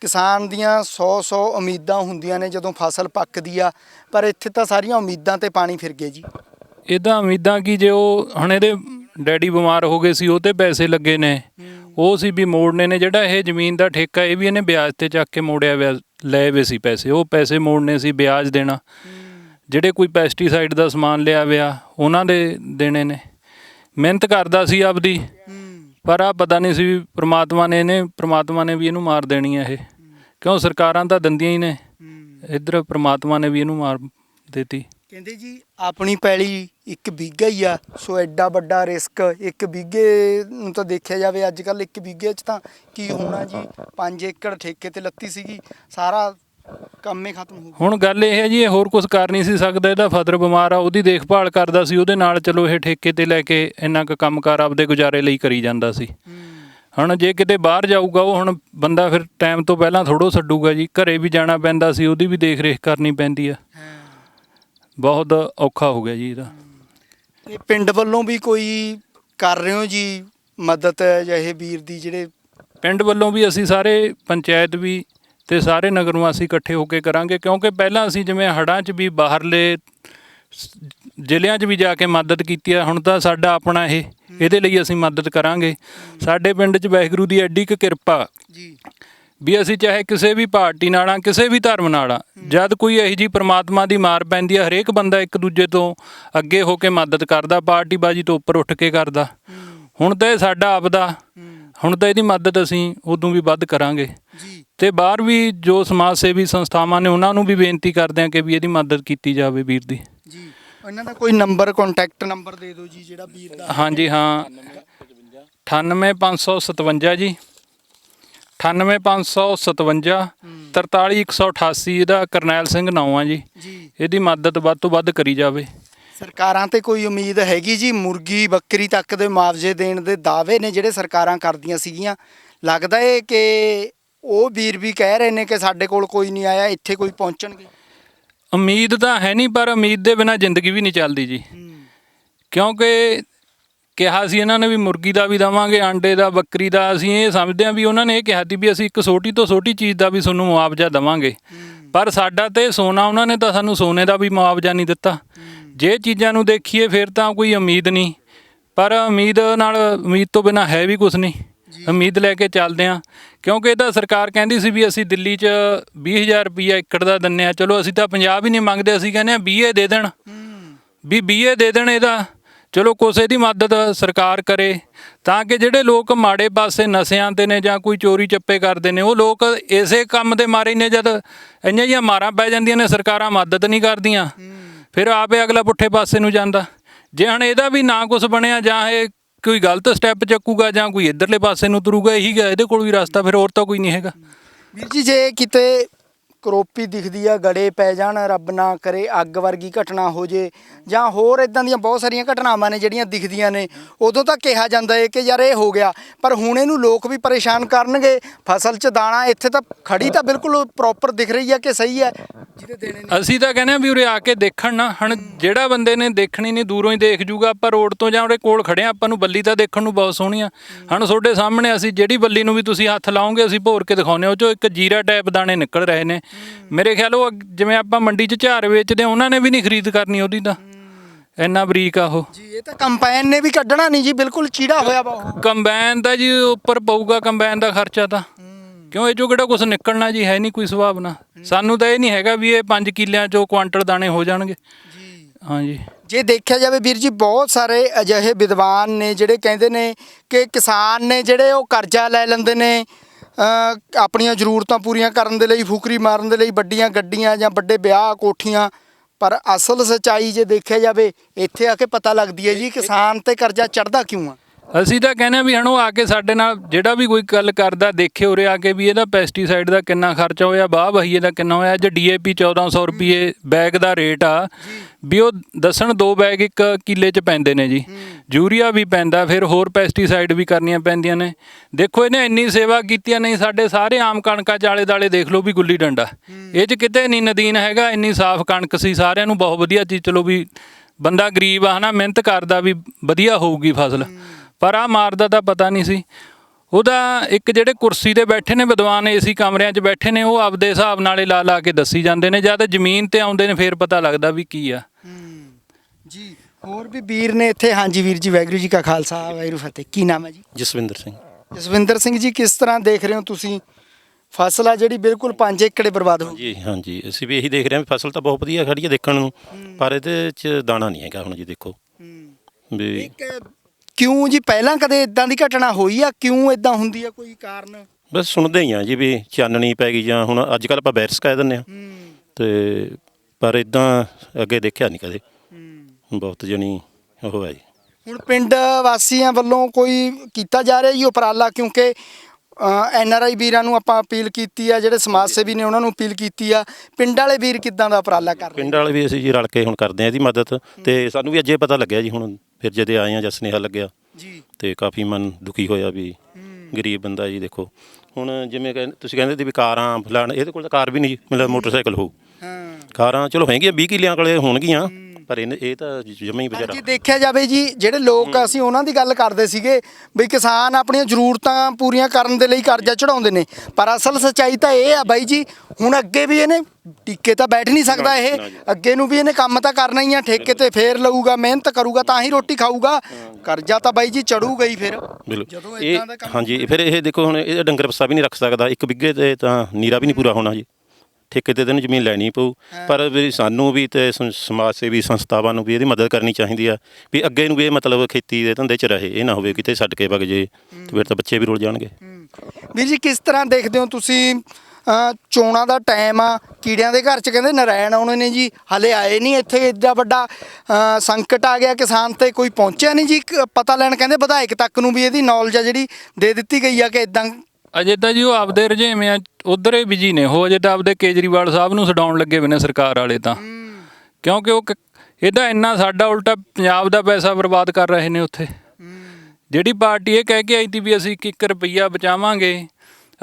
ਕਿਸਾਨ ਦੀਆਂ 100-100 ਉਮੀਦਾਂ ਹੁੰਦੀਆਂ ਨੇ ਜਦੋਂ ਫਸਲ ਪੱਕਦੀ ਆ ਪਰ ਇੱਥੇ ਤਾਂ ਸਾਰੀਆਂ ਉਮੀਦਾਂ ਤੇ ਪਾਣੀ ਫਿਰ ਗਏ ਜੀ। ਇਦਾਂ ਉਮੀਦਾਂ ਕਿ ਜੇ ਉਹ ਹੁਣ ਇਹਦੇ ਡੈਡੀ ਬਿਮਾਰ ਹੋ ਗਏ ਸੀ ਉਹ ਤੇ ਪੈਸੇ ਲੱਗੇ ਨੇ। ਉਹ ਸੀ ਵੀ ਮੋੜਨੇ ਨੇ ਜਿਹੜਾ ਇਹ ਜ਼ਮੀਨ ਦਾ ਠੇਕਾ ਇਹ ਵੀ ਇਹਨੇ ਵਿਆਜ ਤੇ ਚੱਕ ਕੇ ਮੋੜਿਆ ਵਿਆ ਲਏ ਵੇ ਸੀ ਪੈਸੇ। ਉਹ ਪੈਸੇ ਮੋੜਨੇ ਸੀ ਵਿਆਜ ਦੇਣਾ। ਜਿਹੜੇ ਕੋਈ ਪੈਸਟੀਸਾਈਡ ਦਾ ਸਮਾਨ ਲਿਆ ਵਿਆ, ਉਹਨਾਂ ਦੇ ਦੇਣੇ ਨੇ। ਮਿਹਨਤ ਕਰਦਾ ਸੀ ਆਪਦੀ, ਪਰ ਆ ਪਤਾ ਨਹੀਂ ਸੀ ਪ੍ਰਮਾਤਮਾ ਨੇ ਇਹਨੇ, ਪ੍ਰਮਾਤਮਾ ਨੇ ਵੀ ਇਹਨੂੰ ਮਾਰ ਦੇਣੀ ਹੈ ਇਹ। ਕਿਉਂ? ਸਰਕਾਰਾਂ ਤਾਂ ਦੰਦੀਆਂ ਹੀ ਨੇ। ਇੱਧਰ ਪ੍ਰਮਾਤਮਾ ਨੇ ਵੀ ਇਹਨੂੰ ਮਾਰ ਦਿੱਤੀ। ਕਹਿੰਦੇ ਜੀ, ਆਪਣੀ ਪੈਲੀ ਇੱਕ ਬੀਘਾ ਹੀ ਆ, ਸੋ ਐਡਾ ਵੱਡਾ ਰਿਸਕ, ਇੱਕ ਬੀਘੇ ਨੂੰ ਤਾਂ ਦੇਖਿਆ ਜਾਵੇ, ਅੱਜ ਕੱਲ ਇੱਕ ਬੀਗੇ 'ਚ ਤਾਂ ਕੀ ਹੋਣਾ ਜੀ? 5 ਏਕੜ ਠੇਕੇ ਤੇ ਲੱਤੀ ਸੀਗੀ, ਸਾਰਾ ਕੰਮ ਹੀ ਖਤਮ ਹੋ ਹੁਣ ਗੱਲ ਇਹ ਹੈ ਜੀ ਇਹ ਹੋਰ ਕੁਝ ਕਰ ਨਹੀਂ ਸੀ ਸਕਦਾ ਇਹਦਾ ਫਾਦਰ ਬਿਮਾਰ ਆ ਉਹਦੀ ਦੇਖਭਾਲ ਕਰਦਾ ਸੀ ਉਹਦੇ ਨਾਲ ਚਲੋ ਇਹ ਠੇਕੇ ਤੇ ਲੈ ਕੇ ਇੰਨਾ ਕੁ ਕੰਮਕਾਰ ਆਪਦੇ ਗੁਜ਼ਾਰੇ ਲਈ ਕਰੀ ਜਾਂਦਾ ਸੀ। ਹੁਣ ਜੇ ਕਿਤੇ ਬਾਹਰ ਜਾਊਗਾ ਉਹ ਹੁਣ ਬੰਦਾ ਫਿਰ ਟਾਈਮ ਤੋਂ ਪਹਿਲਾਂ ਥੋੜੋ ਛੱਡੂਗਾ ਜੀ ਘਰੇ ਵੀ ਜਾਣਾ ਪੈਂਦਾ ਸੀ ਉਹਦੀ ਵੀ ਦੇਖ ਰੇਖ ਕਰਨੀ ਪੈਂਦੀ ਆ। ਬਹੁਤ ਔਖਾ ਹੋ ਗਿਆ ਜੀ ਇਹਦਾ। ਇਹ ਪਿੰਡ ਵੱਲੋਂ ਵੀ ਕੋਈ ਕਰ ਰਹੇ ਹੋ ਜੀ ਮਦਦ ਜਾਂ ਇਹ ਵੀਰ ਦੀ ਜਿਹੜੇ ਪਿੰਡ ਵੱਲੋਂ ਵੀ ਅਸੀਂ ਸਾਰੇ ਪੰਚਾਇਤ ਵੀ ਤੇ ਸਾਰੇ ਨਗਰ ਨਿਵਾਸੀ ਇਕੱਠੇ ਹੋ ਕੇ ਕਰਾਂਗੇ ਕਿਉਂਕਿ ਪਹਿਲਾਂ ਅਸੀਂ ਜਿਵੇਂ ਹੜ੍ਹਾਂ 'ਚ ਵੀ ਬਾਹਰਲੇ ਜ਼ਿਲ੍ਹਿਆਂ 'ਚ ਵੀ ਜਾ ਕੇ ਮਦਦ ਕੀਤੀ ਆ ਹੁਣ ਤਾਂ ਸਾਡਾ ਆਪਣਾ ਇਹ ਇਹਦੇ ਲਈ ਅਸੀਂ ਮਦਦ ਕਰਾਂਗੇ। ਸਾਡੇ ਪਿੰਡ 'ਚ ਵਾਹਿਗੁਰੂ ਦੀ ਐਡੀ ਕੁ ਕਿਰਪਾ ਜੀ। ਵੀ ਅਸੀਂ ਚਾਹੇ ਕਿਸੇ ਵੀ ਪਾਰਟੀ ਨਾਲ ਆ ਕਿਸੇ ਵੀ ਧਰਮ ਨਾਲ ਆ ਜਦ ਕੋਈ ਇਹੋ ਜੀ ਪ੍ਰਮਾਤਮਾ ਦੀ ਮਾਰ ਪੈਂਦੀ ਆ ਹਰੇਕ ਬੰਦਾ ਇੱਕ ਦੂਜੇ ਤੋਂ ਅੱਗੇ ਹੋ ਕੇ ਮਦਦ ਕਰਦਾ ਪਾਰਟੀ ਬਾਜੀ ਤੋਂ ਉੱਪਰ ਉੱਠ ਕੇ ਕਰਦਾ। ਹੁਣ ਤਾਂ ਇਹ ਸਾਡਾ ਆਪਦਾ ਹੁਣ ਤਾਂ ਇਹਦੀ ਮਦਦ ਅਸੀਂ ਉਦੋਂ ਵੀ ਵੱਧ ਕਰਾਂਗੇ। ਤੇ ਬਾਹਰ ਵੀ ਜੋ ਸਮਾਜ ਸੇਵੀ ਸੰਸਥਾਵਾਂ ਨੇ ਉਹਨਾਂ ਨੂੰ ਵੀ ਬੇਨਤੀ ਕਰਦੇ ਆ ਕਿ ਵੀ ਇਹਦੀ ਮਦਦ ਕੀਤੀ ਜਾਵੇ ਵੀਰ ਦੀ। ਜੀ ਉਹਨਾਂ ਦਾ ਕੋਈ ਨੰਬਰ ਕੰਟੈਕਟ ਨੰਬਰ ਦੇ ਦਿਓ ਜੀ ਜਿਹੜਾ ਵੀਰ ਦਾ ਹਾਂਜੀ ਹਾਂ। 98557 ਜੀ। 98557 43188 ਇਹਦਾ ਕਰਨੈਲ ਸਿੰਘ ਨਾਮ ਆ ਜੀ। ਇਹਦੀ ਮਦਦ ਵੱਧ ਤੋਂ ਵੱਧ ਕਰੀ ਜਾਵੇ। ਸਰਕਾਰਾਂ ਤੇ ਕੋਈ ਉਮੀਦ ਹੈਗੀ ਜੀ ਮੁਰਗੀ ਬੱਕਰੀ ਤੱਕ ਦੇ ਮੁਆਵਜ਼ੇ ਦੇਣ ਦੇ ਦਾਅਵੇ ਨੇ ਜਿਹੜੇ ਸਰਕਾਰਾਂ ਕਰਦੀਆਂ ਸੀਗੀਆਂ। ਲੱਗਦਾ ਏ ਕਿ ਉਹ ਵੀਰ ਵੀ ਕਹਿ ਰਹੇ ਨੇ ਕਿ ਸਾਡੇ ਕੋਲ ਕੋਈ ਨਹੀਂ ਆਇਆ, ਇੱਥੇ ਕੋਈ ਪਹੁੰਚਣਗੇ। ਉਮੀਦ ਤਾਂ ਹੈ ਨਹੀਂ, ਪਰ ਉਮੀਦ ਦੇ ਬਿਨਾ ਜ਼ਿੰਦਗੀ ਵੀ ਨਹੀਂ ਚੱਲਦੀ ਜੀ। ਕਿਉਂਕਿ ਕਿਹਾ ਸੀ ਇਹਨਾਂ ਨੇ ਵੀ ਮੁਰਗੀ ਦਾ ਵੀ ਦਵਾਂਗੇ, ਆਂਡੇ ਦਾ, ਬੱਕਰੀ ਦਾ, ਅਸੀਂ ਇਹ ਸਮਝਦੇ ਹਾਂ ਵੀ ਉਹਨਾਂ ਨੇ ਇਹ ਕਿਹਾ ਸੀ ਵੀ ਅਸੀਂ ਇੱਕ ਛੋਟੀ ਤੋਂ ਛੋਟੀ ਚੀਜ਼ ਦਾ ਵੀ ਤੁਹਾਨੂੰ ਮੁਆਵਜ਼ਾ ਦਵਾਂਗੇ। ਪਰ ਸਾਡਾ ਤੇ ਸੋਨਾ, ਉਹਨਾਂ ਨੇ ਤਾਂ ਸਾਨੂੰ ਸੋਨੇ ਦਾ ਵੀ ਮੁਆਵਜ਼ਾ ਨਹੀਂ ਦਿੱਤਾ। ਜੇ ਚੀਜ਼ਾਂ ਨੂੰ ਦੇਖੀਏ, ਫਿਰ ਤਾਂ ਕੋਈ ਉਮੀਦ ਨਹੀਂ। ਪਰ ਉਮੀਦ ਨਾਲ, ਉਮੀਦ ਤੋਂ ਬਿਨਾ ਹੈ ਵੀ ਕੁਝ ਨਹੀਂ। ਉਮੀਦ ਲੈ ਕੇ ਚੱਲਦੇ ਆ ਕਿਉਂਕਿ ਇਹ ਤਾਂ ਸਰਕਾਰ ਕਹਿੰਦੀ ਸੀ ਵੀ ਅਸੀਂ ਦਿੱਲੀ 'ਚ 20000 ਰੁਪਈਆ ਏਕੜ ਦਾ ਦਿੰਨੇ ਆ ਚਲੋ ਅਸੀਂ ਤਾਂ 50 ਵੀ ਨਹੀਂ ਮੰਗਦੇ ਅਸੀਂ ਕਹਿੰਦੇ ਆ 20 ਦੇ ਦੇਣ। ਵੀ ਬੀਏ ਦੇ ਦੇਣ ਇਹਦਾ। ਚਲੋ ਕਿਸੇ ਦੀ ਮਦਦ ਸਰਕਾਰ ਕਰੇ। ਤਾਂ ਕਿ ਜਿਹੜੇ ਲੋਕ ਮਾੜੇ ਪਾਸੇ ਨਸ਼ਿਆਂ ਤੇ ਨੇ ਜਾਂ ਕੋਈ ਚੋਰੀ ਚੱਪੇ ਕਰਦੇ ਨੇ ਉਹ ਲੋਕ ਇਸੇ ਕੰਮ ਦੇ ਮਾਰੇ ਹੀ ਨੇ ਜਦ ਇੰਨੀਆਂ ਜਿਹੀਆਂ ਮਾਰਾਂ ਪੈ ਜਾਂਦੀਆਂ ਨੇ ਸਰਕਾਰਾਂ ਮਦਦ ਨਹੀਂ ਕਰਦੀਆਂ। ਫਿਰ ਆਪੇ ਅਗਲਾ ਪੁੱਠੇ ਪਾਸੇ ਨੂੰ ਜਾਂਦਾ। ਜੇ ਹਣ ਇਹਦਾ ਵੀ ਨਾ ਕੁਝ ਬਣਿਆ ਜਾਂ ਇਹ ਕੋਈ ਗਲਤ ਸਟੈਪ ਚੱਕੂਗਾ ਜਾਂ ਕੋਈ ਇਧਰਲੇ ਪਾਸੇ ਨੂੰ ਤੁਰੂਗਾ, ਇਹੀ ਗਾ, ਇਹਦੇ ਕੋਲ ਵੀ ਰਸਤਾ ਫਿਰ ਹੋਰ ਤਾਂ ਕੋਈ ਨਹੀਂ ਹੈਗਾ। ਵੀਰ ਜੀ, ਜੇ ਕਿਤੇ ਕਰੋਪੀ ਦਿਖਦੀ ਆ, ਗੜੇ ਪੈ ਜਾਣ, ਰੱਬ ਨਾ ਕਰੇ ਅੱਗ ਵਰਗੀ ਘਟਨਾ ਹੋ ਜੇ। ਜਾਂ ਹੋਰ ਇਦਾਂ ਦੀਆਂ ਬਹੁਤ ਸਾਰੀਆਂ ਘਟਨਾਵਾਂ ਨੇ ਜਿਹੜੀਆਂ ਦਿਖਦੀਆਂ ਨੇ। ਉਦੋਂ ਤਾਂ ਕਿਹਾ ਜਾਂਦਾ ਏ ਕਿ ਯਾਰ ਇਹ ਹੋ ਗਿਆ। ਪਰ ਹੁਣ ਇਹਨੂੰ ਲੋਕ ਵੀ ਪਰੇਸ਼ਾਨ ਕਰਨਗੇ। ਫਸਲ 'ਚ ਦਾਣਾ ਇੱਥੇ ਤਾਂ ਖੜੀ ਤਾਂ ਬਿਲਕੁਲ ਪ੍ਰੋਪਰ ਦਿਖ ਰਹੀ ਆ ਕਿ ਸਹੀ ਹੈ ਜਿਹਦੇ ਦੇਣੇ ਨੇ। ਅਸੀਂ ਤਾਂ ਕਹਿੰਦੇ ਆ ਵੀ ਉਰੇ ਆ ਕੇ ਦੇਖਣ ਨਾ। ਹਣ ਜਿਹੜਾ ਬੰਦੇ ਨੇ ਦੇਖਣੀ ਨਹੀਂ ਦੂਰੋਂ ਹੀ ਦੇਖ ਜੂਗਾ। ਆਪਾਂ ਰੋਡ ਤੋਂ ਜਾਂ ਉਰੇ ਕੋਲ ਖੜੇ ਆ, ਆਪਾਂ ਨੂੰ ਬੱਲੀ ਤਾਂ ਦੇਖਣ ਨੂੰ ਬਹੁਤ ਸੋਹਣੀ ਆ। ਹਣ ਤੁਹਾਡੇ ਸਾਹਮਣੇ ਅਸੀਂ ਜਿਹੜੀ ਬੱਲੀ ਨੂੰ ਵੀ ਤੁਸੀਂ ਹੱਥ ਲਾਓਗੇ, ਅਸੀਂ ਭੋਰ ਕੇ ਦਿਖਾਉਂਦੇ ਹਾਂ। ਉਹ ਚੋਂ ਇੱਕ ਜੀਰਾ ਟਾਈਪ ਦਾਣੇ ਨਿਕਲ ਰਹੇ ਨੇ। ਮੇਰੇ ਖਿਆਲ ਉਹ ਜਿਵੇਂ ਆਪਾਂ ਮੰਡੀ 'ਚ ਝਾਰ ਵੇਚਦੇ ਆ, ਉਹਨਾਂ ਨੇ ਵੀ ਨਹੀਂ ਖਰੀਦ ਕਰਨੀ ਉਹਦੀ ਤਾਂ। ਇੰਨਾ ਬਰੀਕ ਆ ਉਹ। ਜੀ ਇਹ ਤਾਂ ਕੰਪਾਈਨ ਨੇ ਵੀ ਕੱਢਣਾ ਨਹੀਂ ਜੀ ਬਿਲਕੁਲ ਚੀੜਾ ਹੋਇਆ ਵਾ ਉਹ। ਕੰਬਾਈਨ ਦਾ ਜੀ ਉੱਪਰ ਪਊਗਾ ਕੰਬਾਈਨ ਦਾ ਖਰਚਾ ਤਾਂ। ਕਿਉਂ ਇਹ ਚੋਂ ਕਿਹੜਾ ਕੁਝ ਨਿਕਲਣਾ ਜੀ ਹੈ ਨਹੀਂ ਕੋਈ ਸੁਭਾਵਨਾ ਸਾਨੂੰ ਤਾਂ ਇਹ ਨਹੀਂ ਹੈਗਾ ਵੀ ਇਹ 5 ਕਿੱਲਿਆਂ ਚੋਂ ਕੁਆਂਟਲ ਦਾਣੇ ਹੋ ਜਾਣਗੇ। ਜੀ। ਹਾਂਜੀ। ਜੇ ਦੇਖਿਆ ਜਾਵੇ ਵੀਰ ਜੀ ਬਹੁਤ ਸਾਰੇ ਅਜਿਹੇ ਵਿਦਵਾਨ ਨੇ ਜਿਹੜੇ ਕਹਿੰਦੇ ਨੇ ਕਿ ਕਿਸਾਨ ਨੇ ਜਿਹੜੇ ਉਹ ਕਰਜ਼ਾ ਲੈ ਲੈਂਦੇ ਨੇ ਆਪਣੀਆਂ ਜ਼ਰੂਰਤਾਂ ਪੂਰੀਆਂ ਕਰਨ ਦੇ ਲਈ ਫੁਕਰੀ ਮਾਰਨ ਦੇ ਲਈ ਵੱਡੀਆਂ ਗੱਡੀਆਂ ਜਾਂ ਵੱਡੇ ਵਿਆਹ ਕੋਠੀਆਂ ਪਰ ਅਸਲ ਸਚਾਈ ਜੇ ਦੇਖਿਆ ਜਾਵੇ ਇੱਥੇ ਆ ਕੇ ਪਤਾ ਲੱਗਦੀ ਹੈ ਜੀ ਕਿਸਾਨ ਤੇ ਕਰਜ਼ਾ ਚੜਦਾ ਕਿਉਂ ਆ? ਅਸੀਂ ਤਾਂ ਕਹਿੰਦੇ ਆ ਵੀ ਹਣੋ ਆ ਕੇ ਸਾਡੇ ਨਾਲ ਜਿਹੜਾ ਵੀ ਕੋਈ ਗੱਲ ਕਰਦਾ ਦੇਖੇ ਉਰੇ ਆ ਕੇ ਵੀ ਇਹਦਾ ਪੈਸਟੀਸਾਈਡ ਦਾ ਕਿੰਨਾ ਖਰਚਾ ਹੋਇਆ ਬਾਹ ਵਹੀਏ ਦਾ ਕਿੰਨਾ ਹੋਇਆ ਅੱਜ ਡੀਏਪੀ 1400 ਰੁਪਏ ਬੈਗ ਦਾ ਰੇਟ ਆ। ਵੀ ਉਹ ਦੱਸਣ ਦੋ ਬੈਗ ਇੱਕ ਕਿੱਲੇ 'ਚ ਪੈਂਦੇ ਨੇ ਜੀ। ਯੂਰੀਆ ਵੀ ਪੈਂਦਾ ਫਿਰ ਹੋਰ ਪੈਸਟੀਸਾਈਡ ਵੀ ਕਰਨੀਆਂ ਪੈਂਦੀਆਂ ਨੇ। ਦੇਖੋ ਇਹਨੇ ਇੰਨੀ ਸੇਵਾ ਕੀਤੀਆਂ ਨਹੀਂ ਸਾਡੇ ਸਾਰੇ ਆਮ ਕਣਕਾਂ ਚਾਲੇ ਦਾਲੇ ਦੇਖ ਲਓ ਵੀ ਗੁੱਲੀ ਡੰਡਾ। ਇਹ 'ਚ ਕਿਤੇ ਨਹੀਂ ਨਦੀਨ ਹੈਗਾ ਇੰਨੀ ਸਾਫ਼ ਕਣਕ ਸੀ ਸਾਰਿਆਂ ਨੂੰ ਬਹੁਤ ਵਧੀਆ ਚੀਜ਼ ਚਲੋ ਵੀ ਬੰਦਾ ਗਰੀਬ ਆ ਹਨਾ ਮਿਹਨਤ ਕਰਦਾ ਵੀ ਵਧੀਆ ਹੋਊਗੀ ਫਸਲ। ਪਰ ਆ ਮਾਰਦਾ ਤਾਂ ਪਤਾ ਨਹੀਂ ਸੀ। ਉਹਦਾ ਇੱਕ ਜਿਹੜੇ ਕੁਰਸੀ ਤੇ ਬੈਠੇ ਨੇ ਵਿਦਵਾਨ ਏਸੀ ਕਮਰਿਆਂ 'ਚ ਬੈਠੇ ਨੇ ਉਹ ਆਪਦੇ ਹਿਸਾਬ ਨਾਲੇ ਲਾ ਲਾ ਕੇ ਦੱਸੀ ਜਾਂਦੇ ਨੇ। ਜਦ ਜ਼ਮੀਨ ਤੇ ਆਉਂਦੇ ਨੇ ਫੇਰ ਪਤਾ ਲੱਗਦਾ ਵੀ ਕੀ ਆ। ਜੀ ਹੋਰ ਵੀ ਵੀਰ ਨੇ ਇੱਥੇ ਹਾਂਜੀ ਵੀਰ ਜੀ ਵਾਹਿਗੁਰੂ ਜੀ ਕਾ ਖਾਲਸਾ ਵਾਹਿਗੁਰੂ ਫਤਿਹ। ਕੀ ਨਾਮ ਹੈ ਜੀ? ਜਸਵਿੰਦਰ ਸਿੰਘ। ਜਸਵਿੰਦਰ ਸਿੰਘ ਜੀ ਕਿਸ ਤਰ੍ਹਾਂ ਦੇਖ ਰਹੇ ਹੋ ਤੁਸੀਂ? ਫਸਲ ਆ ਜਿਹੜੀ ਬਿਲਕੁਲ 5 ਏਕੜੇ ਬਰਬਾਦ ਹੋ ਗਈ। ਜੀ ਹਾਂਜੀ। ਅਸੀਂ ਵੀ ਇਹੀ ਦੇਖ ਰਹੇ ਹਾਂ ਵੀ ਫਸਲ ਤਾਂ ਬਹੁਤ ਵਧੀਆ ਖੜੀ ਹੈ ਦੇਖਣ ਨੂੰ। ਪਰ ਇਹਦੇ 'ਚ ਦਾਣਾ ਨਹੀਂ ਹੈਗਾ ਹੁਣ ਜੀ ਦੇਖੋ। ਵੀ ਇੱਕ ਕਿਉਂ ਜੀ? ਪਹਿਲਾਂ ਕਦੇ ਇਦਾਂ ਦੀ ਘਟਨਾ ਹੋਈ ਆ? ਕਿਉਂ ਇਦਾਂ ਹੁੰਦੀ ਆ ਕੋਈ ਕਾਰਨ? ਬਸ ਸੁਣਦੇ ਹੀ ਆ ਜੀ ਵੀ ਚਾਨਣੀ ਪੈ ਗਈ ਜਾਂ ਹੁਣ ਅੱਜ ਕੱਲ ਆਪਾਂ ਵਾਇਰਸ ਕਹਿ ਦਿੰਦੇ ਆ। ਤੇ ਪਰ ਇਦਾਂ ਅੱਗੇ ਦੇਖਿਆ ਨਹੀਂ ਕਦੇ। ਬਹੁਤ ਜਣੀ ਉਹ ਹੈ ਜੀ। ਹੁਣ ਪਿੰਡ ਵਾਸੀਆਂ ਵੱਲੋਂ ਕੋਈ ਕੀਤਾ ਜਾ ਰਿਹਾ ਜੀ ਉਪਰਾਲਾ? ਕਿਉਂਕਿ ਐਨ ਆਰ ਆਈ ਵੀਰਾਂ ਨੂੰ ਆਪਾਂ ਅਪੀਲ ਕੀਤੀ ਆ ਜਿਹੜੇ ਸਮਾਜ ਸੇਵੀ ਨੇ ਉਹਨਾਂ ਨੂੰ ਅਪੀਲ ਕੀਤੀ ਆ ਪਿੰਡ ਵਾਲੇ ਵੀਰ ਕਿੱਦਾਂ ਦਾ ਉਪਰਾਲਾ ਕਰ ਰਹੇ? ਪਿੰਡ ਵਾਲੇ ਵੀ ਅਸੀਂ ਜੀ ਰਲ ਕੇ ਹੁਣ ਕਰਦੇ ਆ ਇਹਦੀ ਮਦਦ ਤੇ ਸਾਨੂੰ ਵੀ ਅੱਜੇ ਪਤਾ ਲੱਗਿਆ ਜੀ ਹੁਣ ਫਿਰ ਜਦੇ ਆਏ ਆ ਜਦ ਸੁਨੇਹਾ ਲੱਗਿਆ। ਜੀ। ਤੇ ਕਾਫੀ ਮਨ ਦੁਖੀ ਹੋਇਆ ਵੀ ਗਰੀਬ ਬੰਦਾ ਜੀ ਦੇਖੋ। ਹੁਣ ਜਿਵੇਂ ਕਹਿੰਦੇ ਤੁਸੀਂ ਕਹਿੰਦੇ ਸੀ ਵੀ ਕਾਰਾਂ ਫਲਾਣ ਇਹਦੇ ਕੋਲ ਤਾਂ ਕਾਰ ਵੀ ਨਹੀਂ ਜੀ ਮਤਲਬ ਮੋਟਰਸਾਈਕਲ ਹੋਊ। ਹਾਂ। ਕਾਰਾਂ ਚਲੋ ਹੈਗੀਆਂ 20 ਕਿੱਲਿਆਂ ਕੋਲੇ ਹੋਣਗੀਆਂ। ਪਰ ਇਹਨੇ- ਇਹ ਤਾਂ ਜਮਾ ਹੀ ਵਿਚਾਰਾ ਜੀ ਦੇਖਿਆ ਜਾਵੇ ਜੀ ਜਿਹੜੇ ਲੋਕ ਅਸੀਂ ਉਹਨਾਂ ਦੀ ਗੱਲ ਕਰਦੇ ਸੀਗੇ ਵੀ ਕਿਸਾਨ ਆਪਣੀਆਂ ਜ਼ਰੂਰਤਾਂ ਪੂਰੀਆਂ ਕਰਨ ਦੇ ਲਈ ਕਰਜ਼ਾ ਚੜਾਉਂਦੇ ਨੇ। ਪਰ ਅਸਲ ਸੱਚਾਈ ਤਾਂ ਇਹ ਆ ਬਾਈ ਜੀ ਹੁਣ ਅੱਗੇ ਵੀ ਇਹਨੇ ਟਿੱਕੇ ਤਾਂ ਬੈਠ ਨਹੀਂ ਸਕਦਾ ਇਹ। ਨਾ ਜੀ। ਅੱਗੇ ਨੂੰ ਵੀ ਇਹਨੇ ਕੰਮ ਤਾਂ ਕਰਨਾ ਹੀ ਆ ਠੇਕੇ ਤੇ ਫੇਰ ਲਊਗਾ ਮਿਹਨਤ ਕਰੂਗਾ ਤਾਂ ਹੀ ਰੋਟੀ ਖਾਊਗਾ। ਕਰਜ਼ਾ ਤਾਂ ਬਾਈ ਜੀ ਚੜੂਗਾ ਹੀ ਫਿਰ। ਬਿਲਕੁਲ। ਜਦੋਂ ਇਹ ਏਦਾਂ ਦਾ ਕੰਮ ਹਾਂਜੀ ਫਿਰ ਇਹ ਦੇਖੋ ਹੁਣ ਇਹ ਡੰਗਰ ਪੱਸਾ ਵੀ ਨਹੀਂ ਰੱਖ ਸਕਦਾ। ਇੱਕ ਬਿੱਗੇ ਤੇ ਤਾਂ ਨੀਰਾ ਵੀ ਨਹੀਂ ਪੂਰਾ ਹੋਣਾ ਜੀ। ਠੇਕੇ ਤੇ ਤੈਨੂੰ ਜ਼ਮੀਨ ਲੈਣੀ ਪਊ। ਪਰ ਵੀ ਸਾਨੂੰ ਵੀ ਤੇ ਸ- ਸਮਾਜ ਸੇਵੀ ਸੰਸਥਾਵਾਂ ਨੂੰ ਵੀ ਇਹਦੀ ਮਦਦ ਕਰਨੀ ਚਾਹੀਦੀ ਆ। ਵੀ ਅੱਗੇ ਨੂੰ ਵੀ ਇਹ ਮਤਲਬ ਖੇਤੀ ਦੇ ਧੰਦੇ 'ਚ ਰਹੇ ਇਹ ਨਾ ਹੋਵੇ ਕਿਤੇ ਛੱਡ ਕੇ ਵਗ ਜੇ ਤੇ ਫਿਰ ਤਾਂ ਬੱਚੇ ਵੀ ਰੁਲ ਜਾਣਗੇ। ਵੀਰ ਜੀ ਕਿਸ ਤਰ੍ਹਾਂ ਦੇਖਦੇ ਹੋ ਤੁਸੀਂ ਅਹ, ਚੋਣਾਂ ਦਾ ਟਾਈਮ ਆ? ਕੀੜਿਆਂ ਦੇ ਘਰ ਚ ਕਹਿੰਦੇ ਨਰਾਇਣ ਆਉਣੇ ਨੇ ਜੀ ਹਲੇ ਆਏ ਨਹੀਂ ਇੱਥੇ ਏਡਾ ਵੱਡਾ ਅਹ, ਸੰਕਟ ਆ ਗਿਆ ਕਿਸਾਨ ਤੇ ਕੋਈ ਪਹੁੰਚਿਆ ਨਹੀਂ ਜੀ? ਕ- ਪਤਾ ਲੈਣ ਕਹਿੰਦੇ ਵਿਧਾਇਕ ਤੱਕ ਨੂੰ ਵੀ ਇਹਦੀ ਨੌਲੇਜ ਆ ਜਿਹੜੀ ਦੇ ਦਿੱਤੀ ਗਈ ਆ ਕਿ ਇਦਾਂ ਅਜੇ ਤਾਂ ਜੀ ਉਹ ਆਪਦੇ ਰੁਝੇਵੇਂ ਆ ਉਧਰ ਹੀ ਬਿਜ਼ੀ ਨੇ। ਉਹ ਅਜੇ ਤਾਂ ਆਪਦੇ ਕੇਜਰੀਵਾਲ ਸਾਹਿਬ ਨੂੰ ਛਡਾਉਣ ਲੱਗੇ ਹੋਏ ਨੇ ਸਰਕਾਰ ਵਾਲੇ ਤਾਂ। ਕਿਉਂਕਿ ਉਹ ਕ- ਇਹਦਾ ਇੰਨਾ ਸਾਡਾ ਉਲਟਾ ਪੰਜਾਬ ਦਾ ਪੈਸਾ ਬਰਬਾਦ ਕਰ ਰਹੇ ਨੇ ਉੱਥੇ। ਜਿਹੜੀ ਪਾਰਟੀ ਇਹ ਕਹਿ ਕੇ ਆਈ ਸੀ ਵੀ ਅਸੀਂ 1 ਰੁਪਈਆ ਬਚਾਵਾਂਗੇ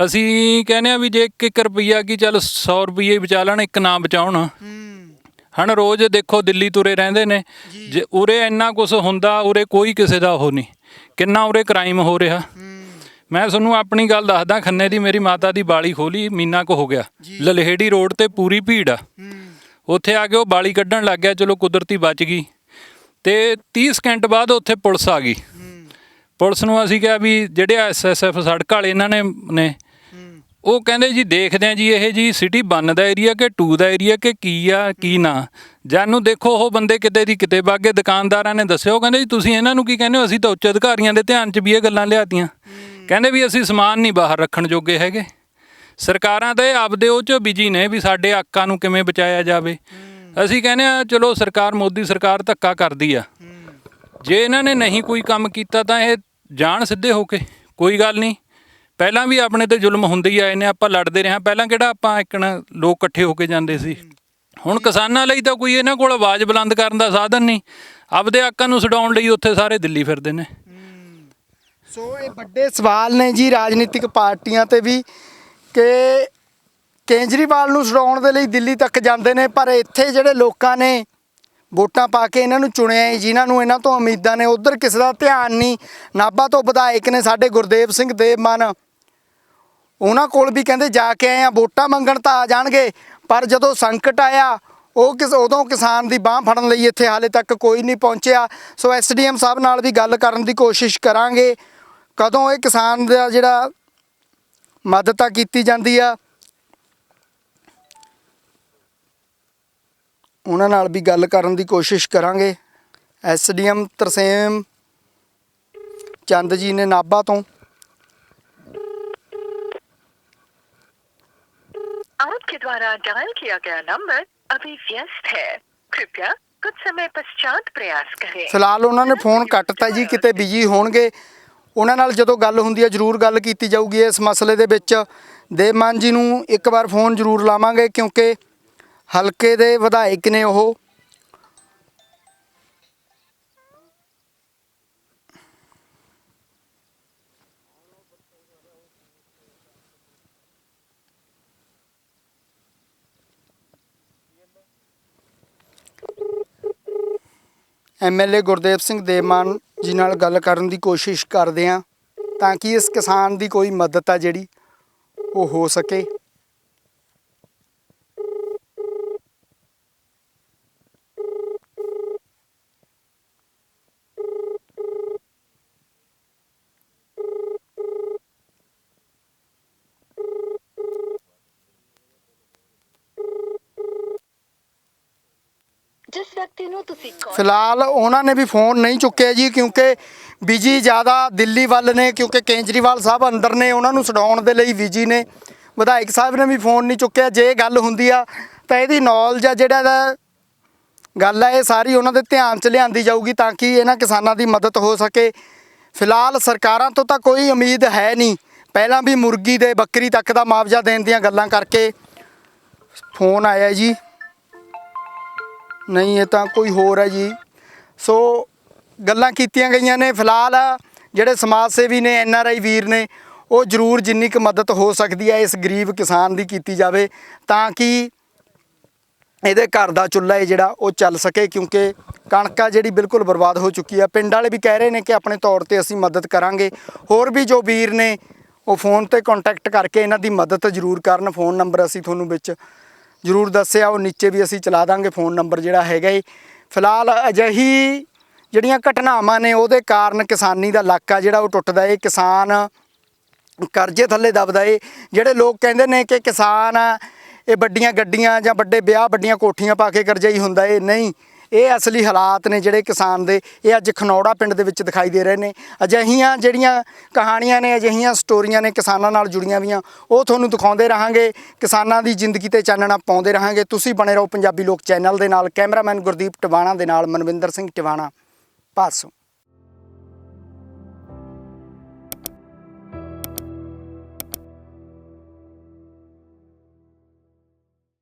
ਅਸੀਂ ਕਹਿੰਦੇ ਆ ਵੀ ਜੇ 1 ਰੁਪਈਆ ਕੀ ਚੱਲ 100 ਰੁਪਈਏ ਹੀ ਬਚਾ ਲੈਣ ਇੱਕ ਨਾ ਬਚਾਉਣ। ਹਣ ਰੋਜ਼ ਦੇਖੋ ਦਿੱਲੀ ਤੁਰੇ ਰਹਿੰਦੇ ਨੇ। ਜੇ। ਉਰੇ ਇੰਨਾ ਕੁਝ ਹੁੰਦਾ ਉਰੇ ਕੋਈ ਕਿਸੇ ਦਾ ਉਹ ਨਹੀਂ। ਕਿੰਨਾ ਉਰੇ ਕ੍ਰਾਈਮ ਹੋ ਰਿਹਾ। ਮੈਂ ਤੁਹਾਨੂੰ ਆਪਣੀ ਗੱਲ ਦੱਸਦਾ ਖੰਨੇ ਦੀ ਮੇਰੀ ਮਾਤਾ ਦੀ ਬਾਲੀ ਖੋਲੀ ਮੀਨਾ ਕੋ ਹੋ ਗਿਆ। ਲਲਹੇੜੀ ਰੋਡ ਤੇ ਪੂਰੀ ਭੀੜ ਆ। ਉੱਥੇ ਆ ਕੇ ਉਹ ਬਾਲੀ ਕੱਢਣ ਲੱਗ ਗਿਆ ਚਲੋ ਕੁਦਰਤੀ ਬਚ ਗਈ। ਤੇ 30 ਸਕਿੰਟ ਬਾਅਦ ਉੱਥੇ ਪੁਲਿਸ ਆ ਗਈ। ਪੁਲਿਸ ਨੂੰ ਅਸੀਂ ਕਿਹਾ ਵੀ ਜਿਹੜੇ ਐਸਐਸਐਫ ਸੜਕ ਵਾਲੇ ਇਹਨਾਂ ਨੇ ਨੇ ਉਹ ਕਹਿੰਦੇ ਜੀ ਦੇਖਦੇ ਆ ਜੀ ਇਹ ਜੀ ਸਿਟੀ 1 ਦਾ ਏਰੀਆ ਕਿ 2 ਦਾ ਏਰੀਆ ਕਿ ਕੀ ਆ ਕੀ ਨਾ? ਜਾਨੂੰ ਦੇਖੋ ਉਹ ਬੰਦੇ ਕਿਤੇ ਦੀ ਕਿਤੇ ਬਾਗੇ ਦੁਕਾਨਦਾਰਾਂ ਨੇ ਦੱਸਿਆ। ਉਹ ਕਹਿੰਦੇ ਜੀ ਤੁਸੀਂ ਇਹਨਾਂ ਨੂੰ ਕੀ ਕਹਿੰਦੇ ਹੋ? ਅਸੀਂ ਤਾਂ ਉੱਚ ਅਧਿਕਾਰੀਆਂ ਦੇ ਧਿਆਨ 'ਚ ਵੀ ਇਹ ਗੱਲਾਂ ਲਿਆਤੀਆਂ। ਕਹਿੰਦੇ ਵੀ ਅਸੀਂ ਸਮਾਨ ਨਹੀਂ ਬਾਹਰ ਰੱਖਣ ਜੋਗੇ ਹੈਗੇ। ਸਰਕਾਰਾਂ ਤਾਂ ਇਹ ਆਪਦੇ ਉਹ 'ਚ ਬਿਜ਼ੀ ਨੇ ਵੀ ਸਾਡੇ ਹੱਕਾਂ ਨੂੰ ਕਿਵੇਂ ਬਚਾਇਆ ਜਾਵੇ। ਅਸੀਂ ਕਹਿੰਦੇ ਆ ਚਲੋ ਸਰਕਾਰ ਮੋਦੀ ਸਰਕਾਰ ਧੱਕਾ ਕਰਦੀ ਆ। ਜੇ ਇਹਨਾਂ ਨੇ ਨਹੀਂ ਕੋਈ ਕੰਮ ਕੀਤਾ ਤਾਂ ਇਹ ਜਾਣ ਸਿੱਧੇ ਹੋ ਕੇ, ਕੋਈ ਗੱਲ ਨਹੀਂ। ਪਹਿਲਾਂ ਵੀ ਆਪਣੇ ਤੇ ਜ਼ੁਲਮ ਹੁੰਦੇ ਹੀ ਆਏ ਨੇ ਆਪਾਂ ਲੜਦੇ ਰਹੇ ਪਹਿਲਾਂ ਕਿਹੜਾ ਆਪਾਂ ਇੱਕਣ ਲੋਕ ਇਕੱਠੇ ਹੋ ਕੇ ਜਾਂਦੇ ਸੀ। ਹੁਣ ਕਿਸਾਨਾਂ ਲਈ ਤਾਂ ਕੋਈ ਇਹਨਾਂ ਕੋਲ ਆਵਾਜ਼ ਬੁਲੰਦ ਕਰਨ ਦਾ ਸਾਧਨ ਨਹੀਂ। ਆਪਦੇ ਹੱਕਾਂ ਨੂੰ ਛਡਾਉਣ ਲਈ ਉੱਥੇ ਸਾਰੇ ਦਿੱਲੀ ਫਿਰਦੇ ਨੇ। ਸੋ ਇਹ ਵੱਡੇ ਸਵਾਲ ਨੇ ਜੀ ਰਾਜਨੀਤਿਕ ਪਾਰਟੀਆਂ ਤੇ ਵੀ ਕਿ ਕੇਜਰੀਵਾਲ ਨੂੰ ਛਡਾਉਣ ਦੇ ਲਈ ਦਿੱਲੀ ਤੱਕ ਜਾਂਦੇ ਨੇ, ਪਰ ਇੱਥੇ ਜਿਹੜੇ ਲੋਕਾਂ ਨੇ ਵੋਟਾਂ ਪਾ ਕੇ ਇਹਨਾਂ ਨੂੰ ਚੁਣਿਆ ਹੈ, ਜਿਨ੍ਹਾਂ ਨੂੰ ਇਹਨਾਂ ਤੋਂ ਉਮੀਦਾਂ ਨੇ, ਉਧਰ ਕਿਸੇ ਦਾ ਧਿਆਨ ਨਹੀਂ। ਨਾਭਾ ਤੋਂ ਵਿਧਾਇਕ ਨੇ ਸਾਡੇ ਗੁਰਦੇਵ ਸਿੰਘ ਦੇਵਮਨ ਉਹਨਾਂ ਕੋਲ ਵੀ ਕਹਿੰਦੇ ਜਾ ਕੇ ਆਏ ਆ, ਵੋਟਾਂ ਮੰਗਣ ਤਾਂ ਆ ਜਾਣਗੇ, ਪਰ ਜਦੋਂ ਸੰਕਟ ਆਇਆ, ਉਹ ਕਿਸ, ਉਦੋਂ ਕਿਸਾਨ ਦੀ ਬਾਹ ਫੜਨ ਲਈ ਇੱਥੇ ਹਾਲੇ ਤੱਕ ਕੋਈ ਨਹੀਂ ਪਹੁੰਚਿਆ। ਸੋ ਐਸਡੀਐਮ ਸਾਹਿਬ ਨਾਲ ਵੀ ਗੱਲ ਕਰਨ ਦੀ ਕੋਸ਼ਿਸ਼ ਕਰਾਂਗੇ। ਕਦੋਂ ਇਹ ਕਿਸਾਨ ਦਾ ਜਿਹੜਾ ਮਦਦ ਆ ਕੀਤੀ ਜਾਂਦੀ ਆ ਉਹਨਾਂ ਨਾਲ ਵੀ ਗੱਲ ਕਰਨ ਦੀ ਕੋਸ਼ਿਸ਼ ਕਰਾਂਗੇ ਐਸਡੀਐਮ ਤਰਸੇਮ ਚੰਦ ਜੀ ਨੇ ਨਾਭਾ ਤੋਂ आपके द्वारा डायल किया गया नंबर अभी व्यस्त है कृपया कुछ समय पश्चात प्रयास करें ਫਿਲਹਾਲ ਉਹਨਾਂ ਨੇ ਫੋਨ ਕੱਟਤਾ ਜੀ ਕਿਤੇ ਬਿਜੀ ਹੋਣਗੇ ਉਹਨਾਂ ਨਾਲ ਜਦੋਂ ਗੱਲ ਹੁੰਦੀ ਹੈ, ਜ਼ਰੂਰ ਗੱਲ ਕੀਤੀ ਜਾਊਗੀ ਇਸ ਮਸਲੇ ਦੇ ਵਿੱਚ। ਦੇਵ ਮਾਨ ਜੀ ਨੂੰ ਇੱਕ ਵਾਰ ਫੋਨ ਜ਼ਰੂਰ ਲਾਵਾਂਗੇ ਕਿਉਂਕਿ ਹਲਕੇ ਦੇ ਵਿਧਾਇਕ ਨੇ ਉਹ ਐਮਐਲਏ ਗੁਰਦੇਵ ਸਿੰਘ ਦੇਵਮਾਨ ਜੀ ਨਾਲ ਗੱਲ ਕਰਨ ਦੀ ਕੋਸ਼ਿਸ਼ ਕਰਦੇ ਹਾਂ ਤਾਂ ਕਿ ਇਸ ਕਿਸਾਨ ਦੀ ਕੋਈ ਮਦਦ ਆ ਜਿਹੜੀ ਉਹ ਹੋ ਸਕੇ। ਤੁਸੀਂ? ਫਿਲਹਾਲ ਉਹਨਾਂ ਨੇ ਵੀ ਫੋਨ ਨਹੀਂ ਚੁੱਕਿਆ ਜੀ, ਕਿਉਂਕਿ ਬਿਜ਼ੀ ਜ਼ਿਆਦਾ ਦਿੱਲੀ ਵੱਲ ਨੇ, ਕਿਉਂਕਿ ਕੇਂਜਰੀਵਾਲ ਸਾਹਿਬ ਅੰਦਰ ਨੇ, ਉਹਨਾਂ ਨੂੰ ਛਡਾਉਣ ਦੇ ਲਈ ਬਿਜ਼ੀ ਨੇ। ਵਿਧਾਇਕ ਸਾਹਿਬ ਨੇ ਵੀ ਫੋਨ ਨਹੀਂ ਚੁੱਕਿਆ, ਜੇ ਗੱਲ ਹੁੰਦੀ ਆ, ਤਾਂ ਇਹਦੀ ਨੌਲੇਜ ਆ ਜਿਹੜਾ ਦਾ ਗੱਲ ਆ, ਇਹ ਸਾਰੀ ਉਹਨਾਂ ਦੇ ਧਿਆਨ 'ਚ ਲਿਆਂਦੀ ਜਾਊਗੀ ਤਾਂ ਕਿ ਇਹਨਾਂ ਕਿਸਾਨਾਂ ਦੀ ਮਦਦ ਹੋ ਸਕੇ। ਫਿਲਹਾਲ ਸਰਕਾਰਾਂ ਤੋਂ ਤਾਂ ਕੋਈ ਉਮੀਦ ਹੈ ਨਹੀਂ। ਪਹਿਲਾਂ ਵੀ ਮੁਰਗੀ ਦੇ ਬੱਕਰੀ ਤੱਕ ਦਾ ਮੁਆਵਜ਼ਾ ਦੇਣ ਦੀਆਂ ਗੱਲਾਂ ਕਰਕੇ ਫੋਨ ਆਇਆ ਜੀ। ਨਹੀਂ, ਇਹ ਤਾਂ ਕੋਈ ਹੋਰ ਹੈ ਜੀ। ਸੋ, ਗੱਲਾਂ ਕੀਤੀਆਂ ਗਈਆਂ ਨੇ। ਫਿਲਹਾਲ ਜਿਹੜੇ ਸਮਾਜ ਸੇਵੀ ਨੇ, ਐਨ ਆਰ ਆਈ ਵੀਰ ਨੇ, ਉਹ ਜ਼ਰੂਰ ਜਿੰਨੀ ਕੁ ਮਦਦ ਹੋ ਸਕਦੀ ਹੈ ਇਸ ਗਰੀਬ ਕਿਸਾਨ ਦੀ ਕੀਤੀ ਜਾਵੇ, ਤਾਂ ਕਿ ਇਹਦੇ ਘਰ ਦਾ ਚੁੱਲ੍ਹਾ ਹੈ ਜਿਹੜਾ, ਉਹ ਚੱਲ ਸਕੇ, ਕਿਉਂਕਿ ਕਣਕਾਂ ਜਿਹੜੀ ਬਿਲਕੁਲ ਬਰਬਾਦ ਹੋ ਚੁੱਕੀ ਆ। ਪਿੰਡ ਵਾਲੇ ਵੀ ਕਹਿ ਰਹੇ ਨੇ ਕਿ ਆਪਣੇ ਤੌਰ ਤੇ ਅਸੀਂ ਮਦਦ ਕਰਾਂਗੇ। ਹੋਰ ਵੀ ਜੋ ਵੀਰ ਨੇ, ਉਹ ਫੋਨ ਤੇ ਕੰਟੈਕਟ ਕਰਕੇ ਇਹਨਾਂ ਦੀ ਮਦਦ ਜ਼ਰੂਰ ਕਰਨ। ਫੋਨ ਨੰਬਰ ਅਸੀਂ ਤੁਹਾਨੂੰ ਵਿੱਚ ਜ਼ਰੂਰ ਦੱਸਿਆ, ਉਹ ਨੀਚੇ ਵੀ ਅਸੀਂ ਚਲਾ ਦਾਂਗੇ ਫੋਨ ਨੰਬਰ ਜਿਹੜਾ ਹੈਗਾ ਏ। ਫਿਲਹਾਲ ਅਜਿਹੀ ਜਿਹੜੀਆਂ ਘਟਨਾਵਾਂ ਨੇ, ਉਹਦੇ ਕਾਰਨ ਕਿਸਾਨੀ ਦਾ ਇਲਾਕਾ ਜਿਹੜਾ ਉਹ ਟੁੱਟਦਾ ਏ, ਕਿਸਾਨ ਕਰਜ਼ੇ ਥੱਲੇ ਦਬਦਾ ਏ। ਜਿਹੜੇ ਲੋਕ ਕਹਿੰਦੇ ਨੇ ਕਿ ਕਿਸਾਨ ਇਹ ਵੱਡੀਆਂ ਗੱਡੀਆਂ ਜਾਂ ਵੱਡੇ ਵਿਆਹ ਵੱਡੀਆਂ ਕੋਠੀਆਂ ਪਾ ਕੇ ਕਰਜ਼ਈ ਹੁੰਦਾ ਏ, ਨਹੀਂ। ਇਹ ਅਸਲੀ ਹਾਲਾਤ ਨੇ ਜਿਹੜੇ ਕਿਸਾਨ ਦੇ, ਇਹ ਅੱਜ ਖਨੌੜਾ ਪਿੰਡ ਦੇ ਵਿੱਚ ਦਿਖਾਈ ਦੇ ਰਹੇ ਨੇ। ਅਜਿਹੀਆਂ ਜਿਹੜੀਆਂ ਕਹਾਣੀਆਂ ਨੇ, ਅਜਿਹੀਆਂ ਸਟੋਰੀਆਂ ਨੇ ਕਿਸਾਨਾਂ ਨਾਲ ਜੁੜੀਆਂ ਵੀਆਂ, ਉਹ ਤੁਹਾਨੂੰ ਦਿਖਾਉਂਦੇ ਰਹਾਂਗੇ। ਕਿਸਾਨਾਂ ਦੀ ਜ਼ਿੰਦਗੀ ਤੇ ਚਾਨਣਾ ਪਾਉਂਦੇ ਰਹਾਂਗੇ। ਤੁਸੀਂ ਬਣੇ ਰਹੋ ਪੰਜਾਬੀ ਲੋਕ ਚੈਨਲ ਦੇ ਨਾਲ। ਕੈਮਰਾਮੈਨ ਗੁਰਦੀਪ ਟਿਵਾਣਾ ਦੇ ਨਾਲ ਮਨਵਿੰਦਰ ਸਿੰਘ ਟਿਵਾਣਾ। ਪਾਸੋਂ।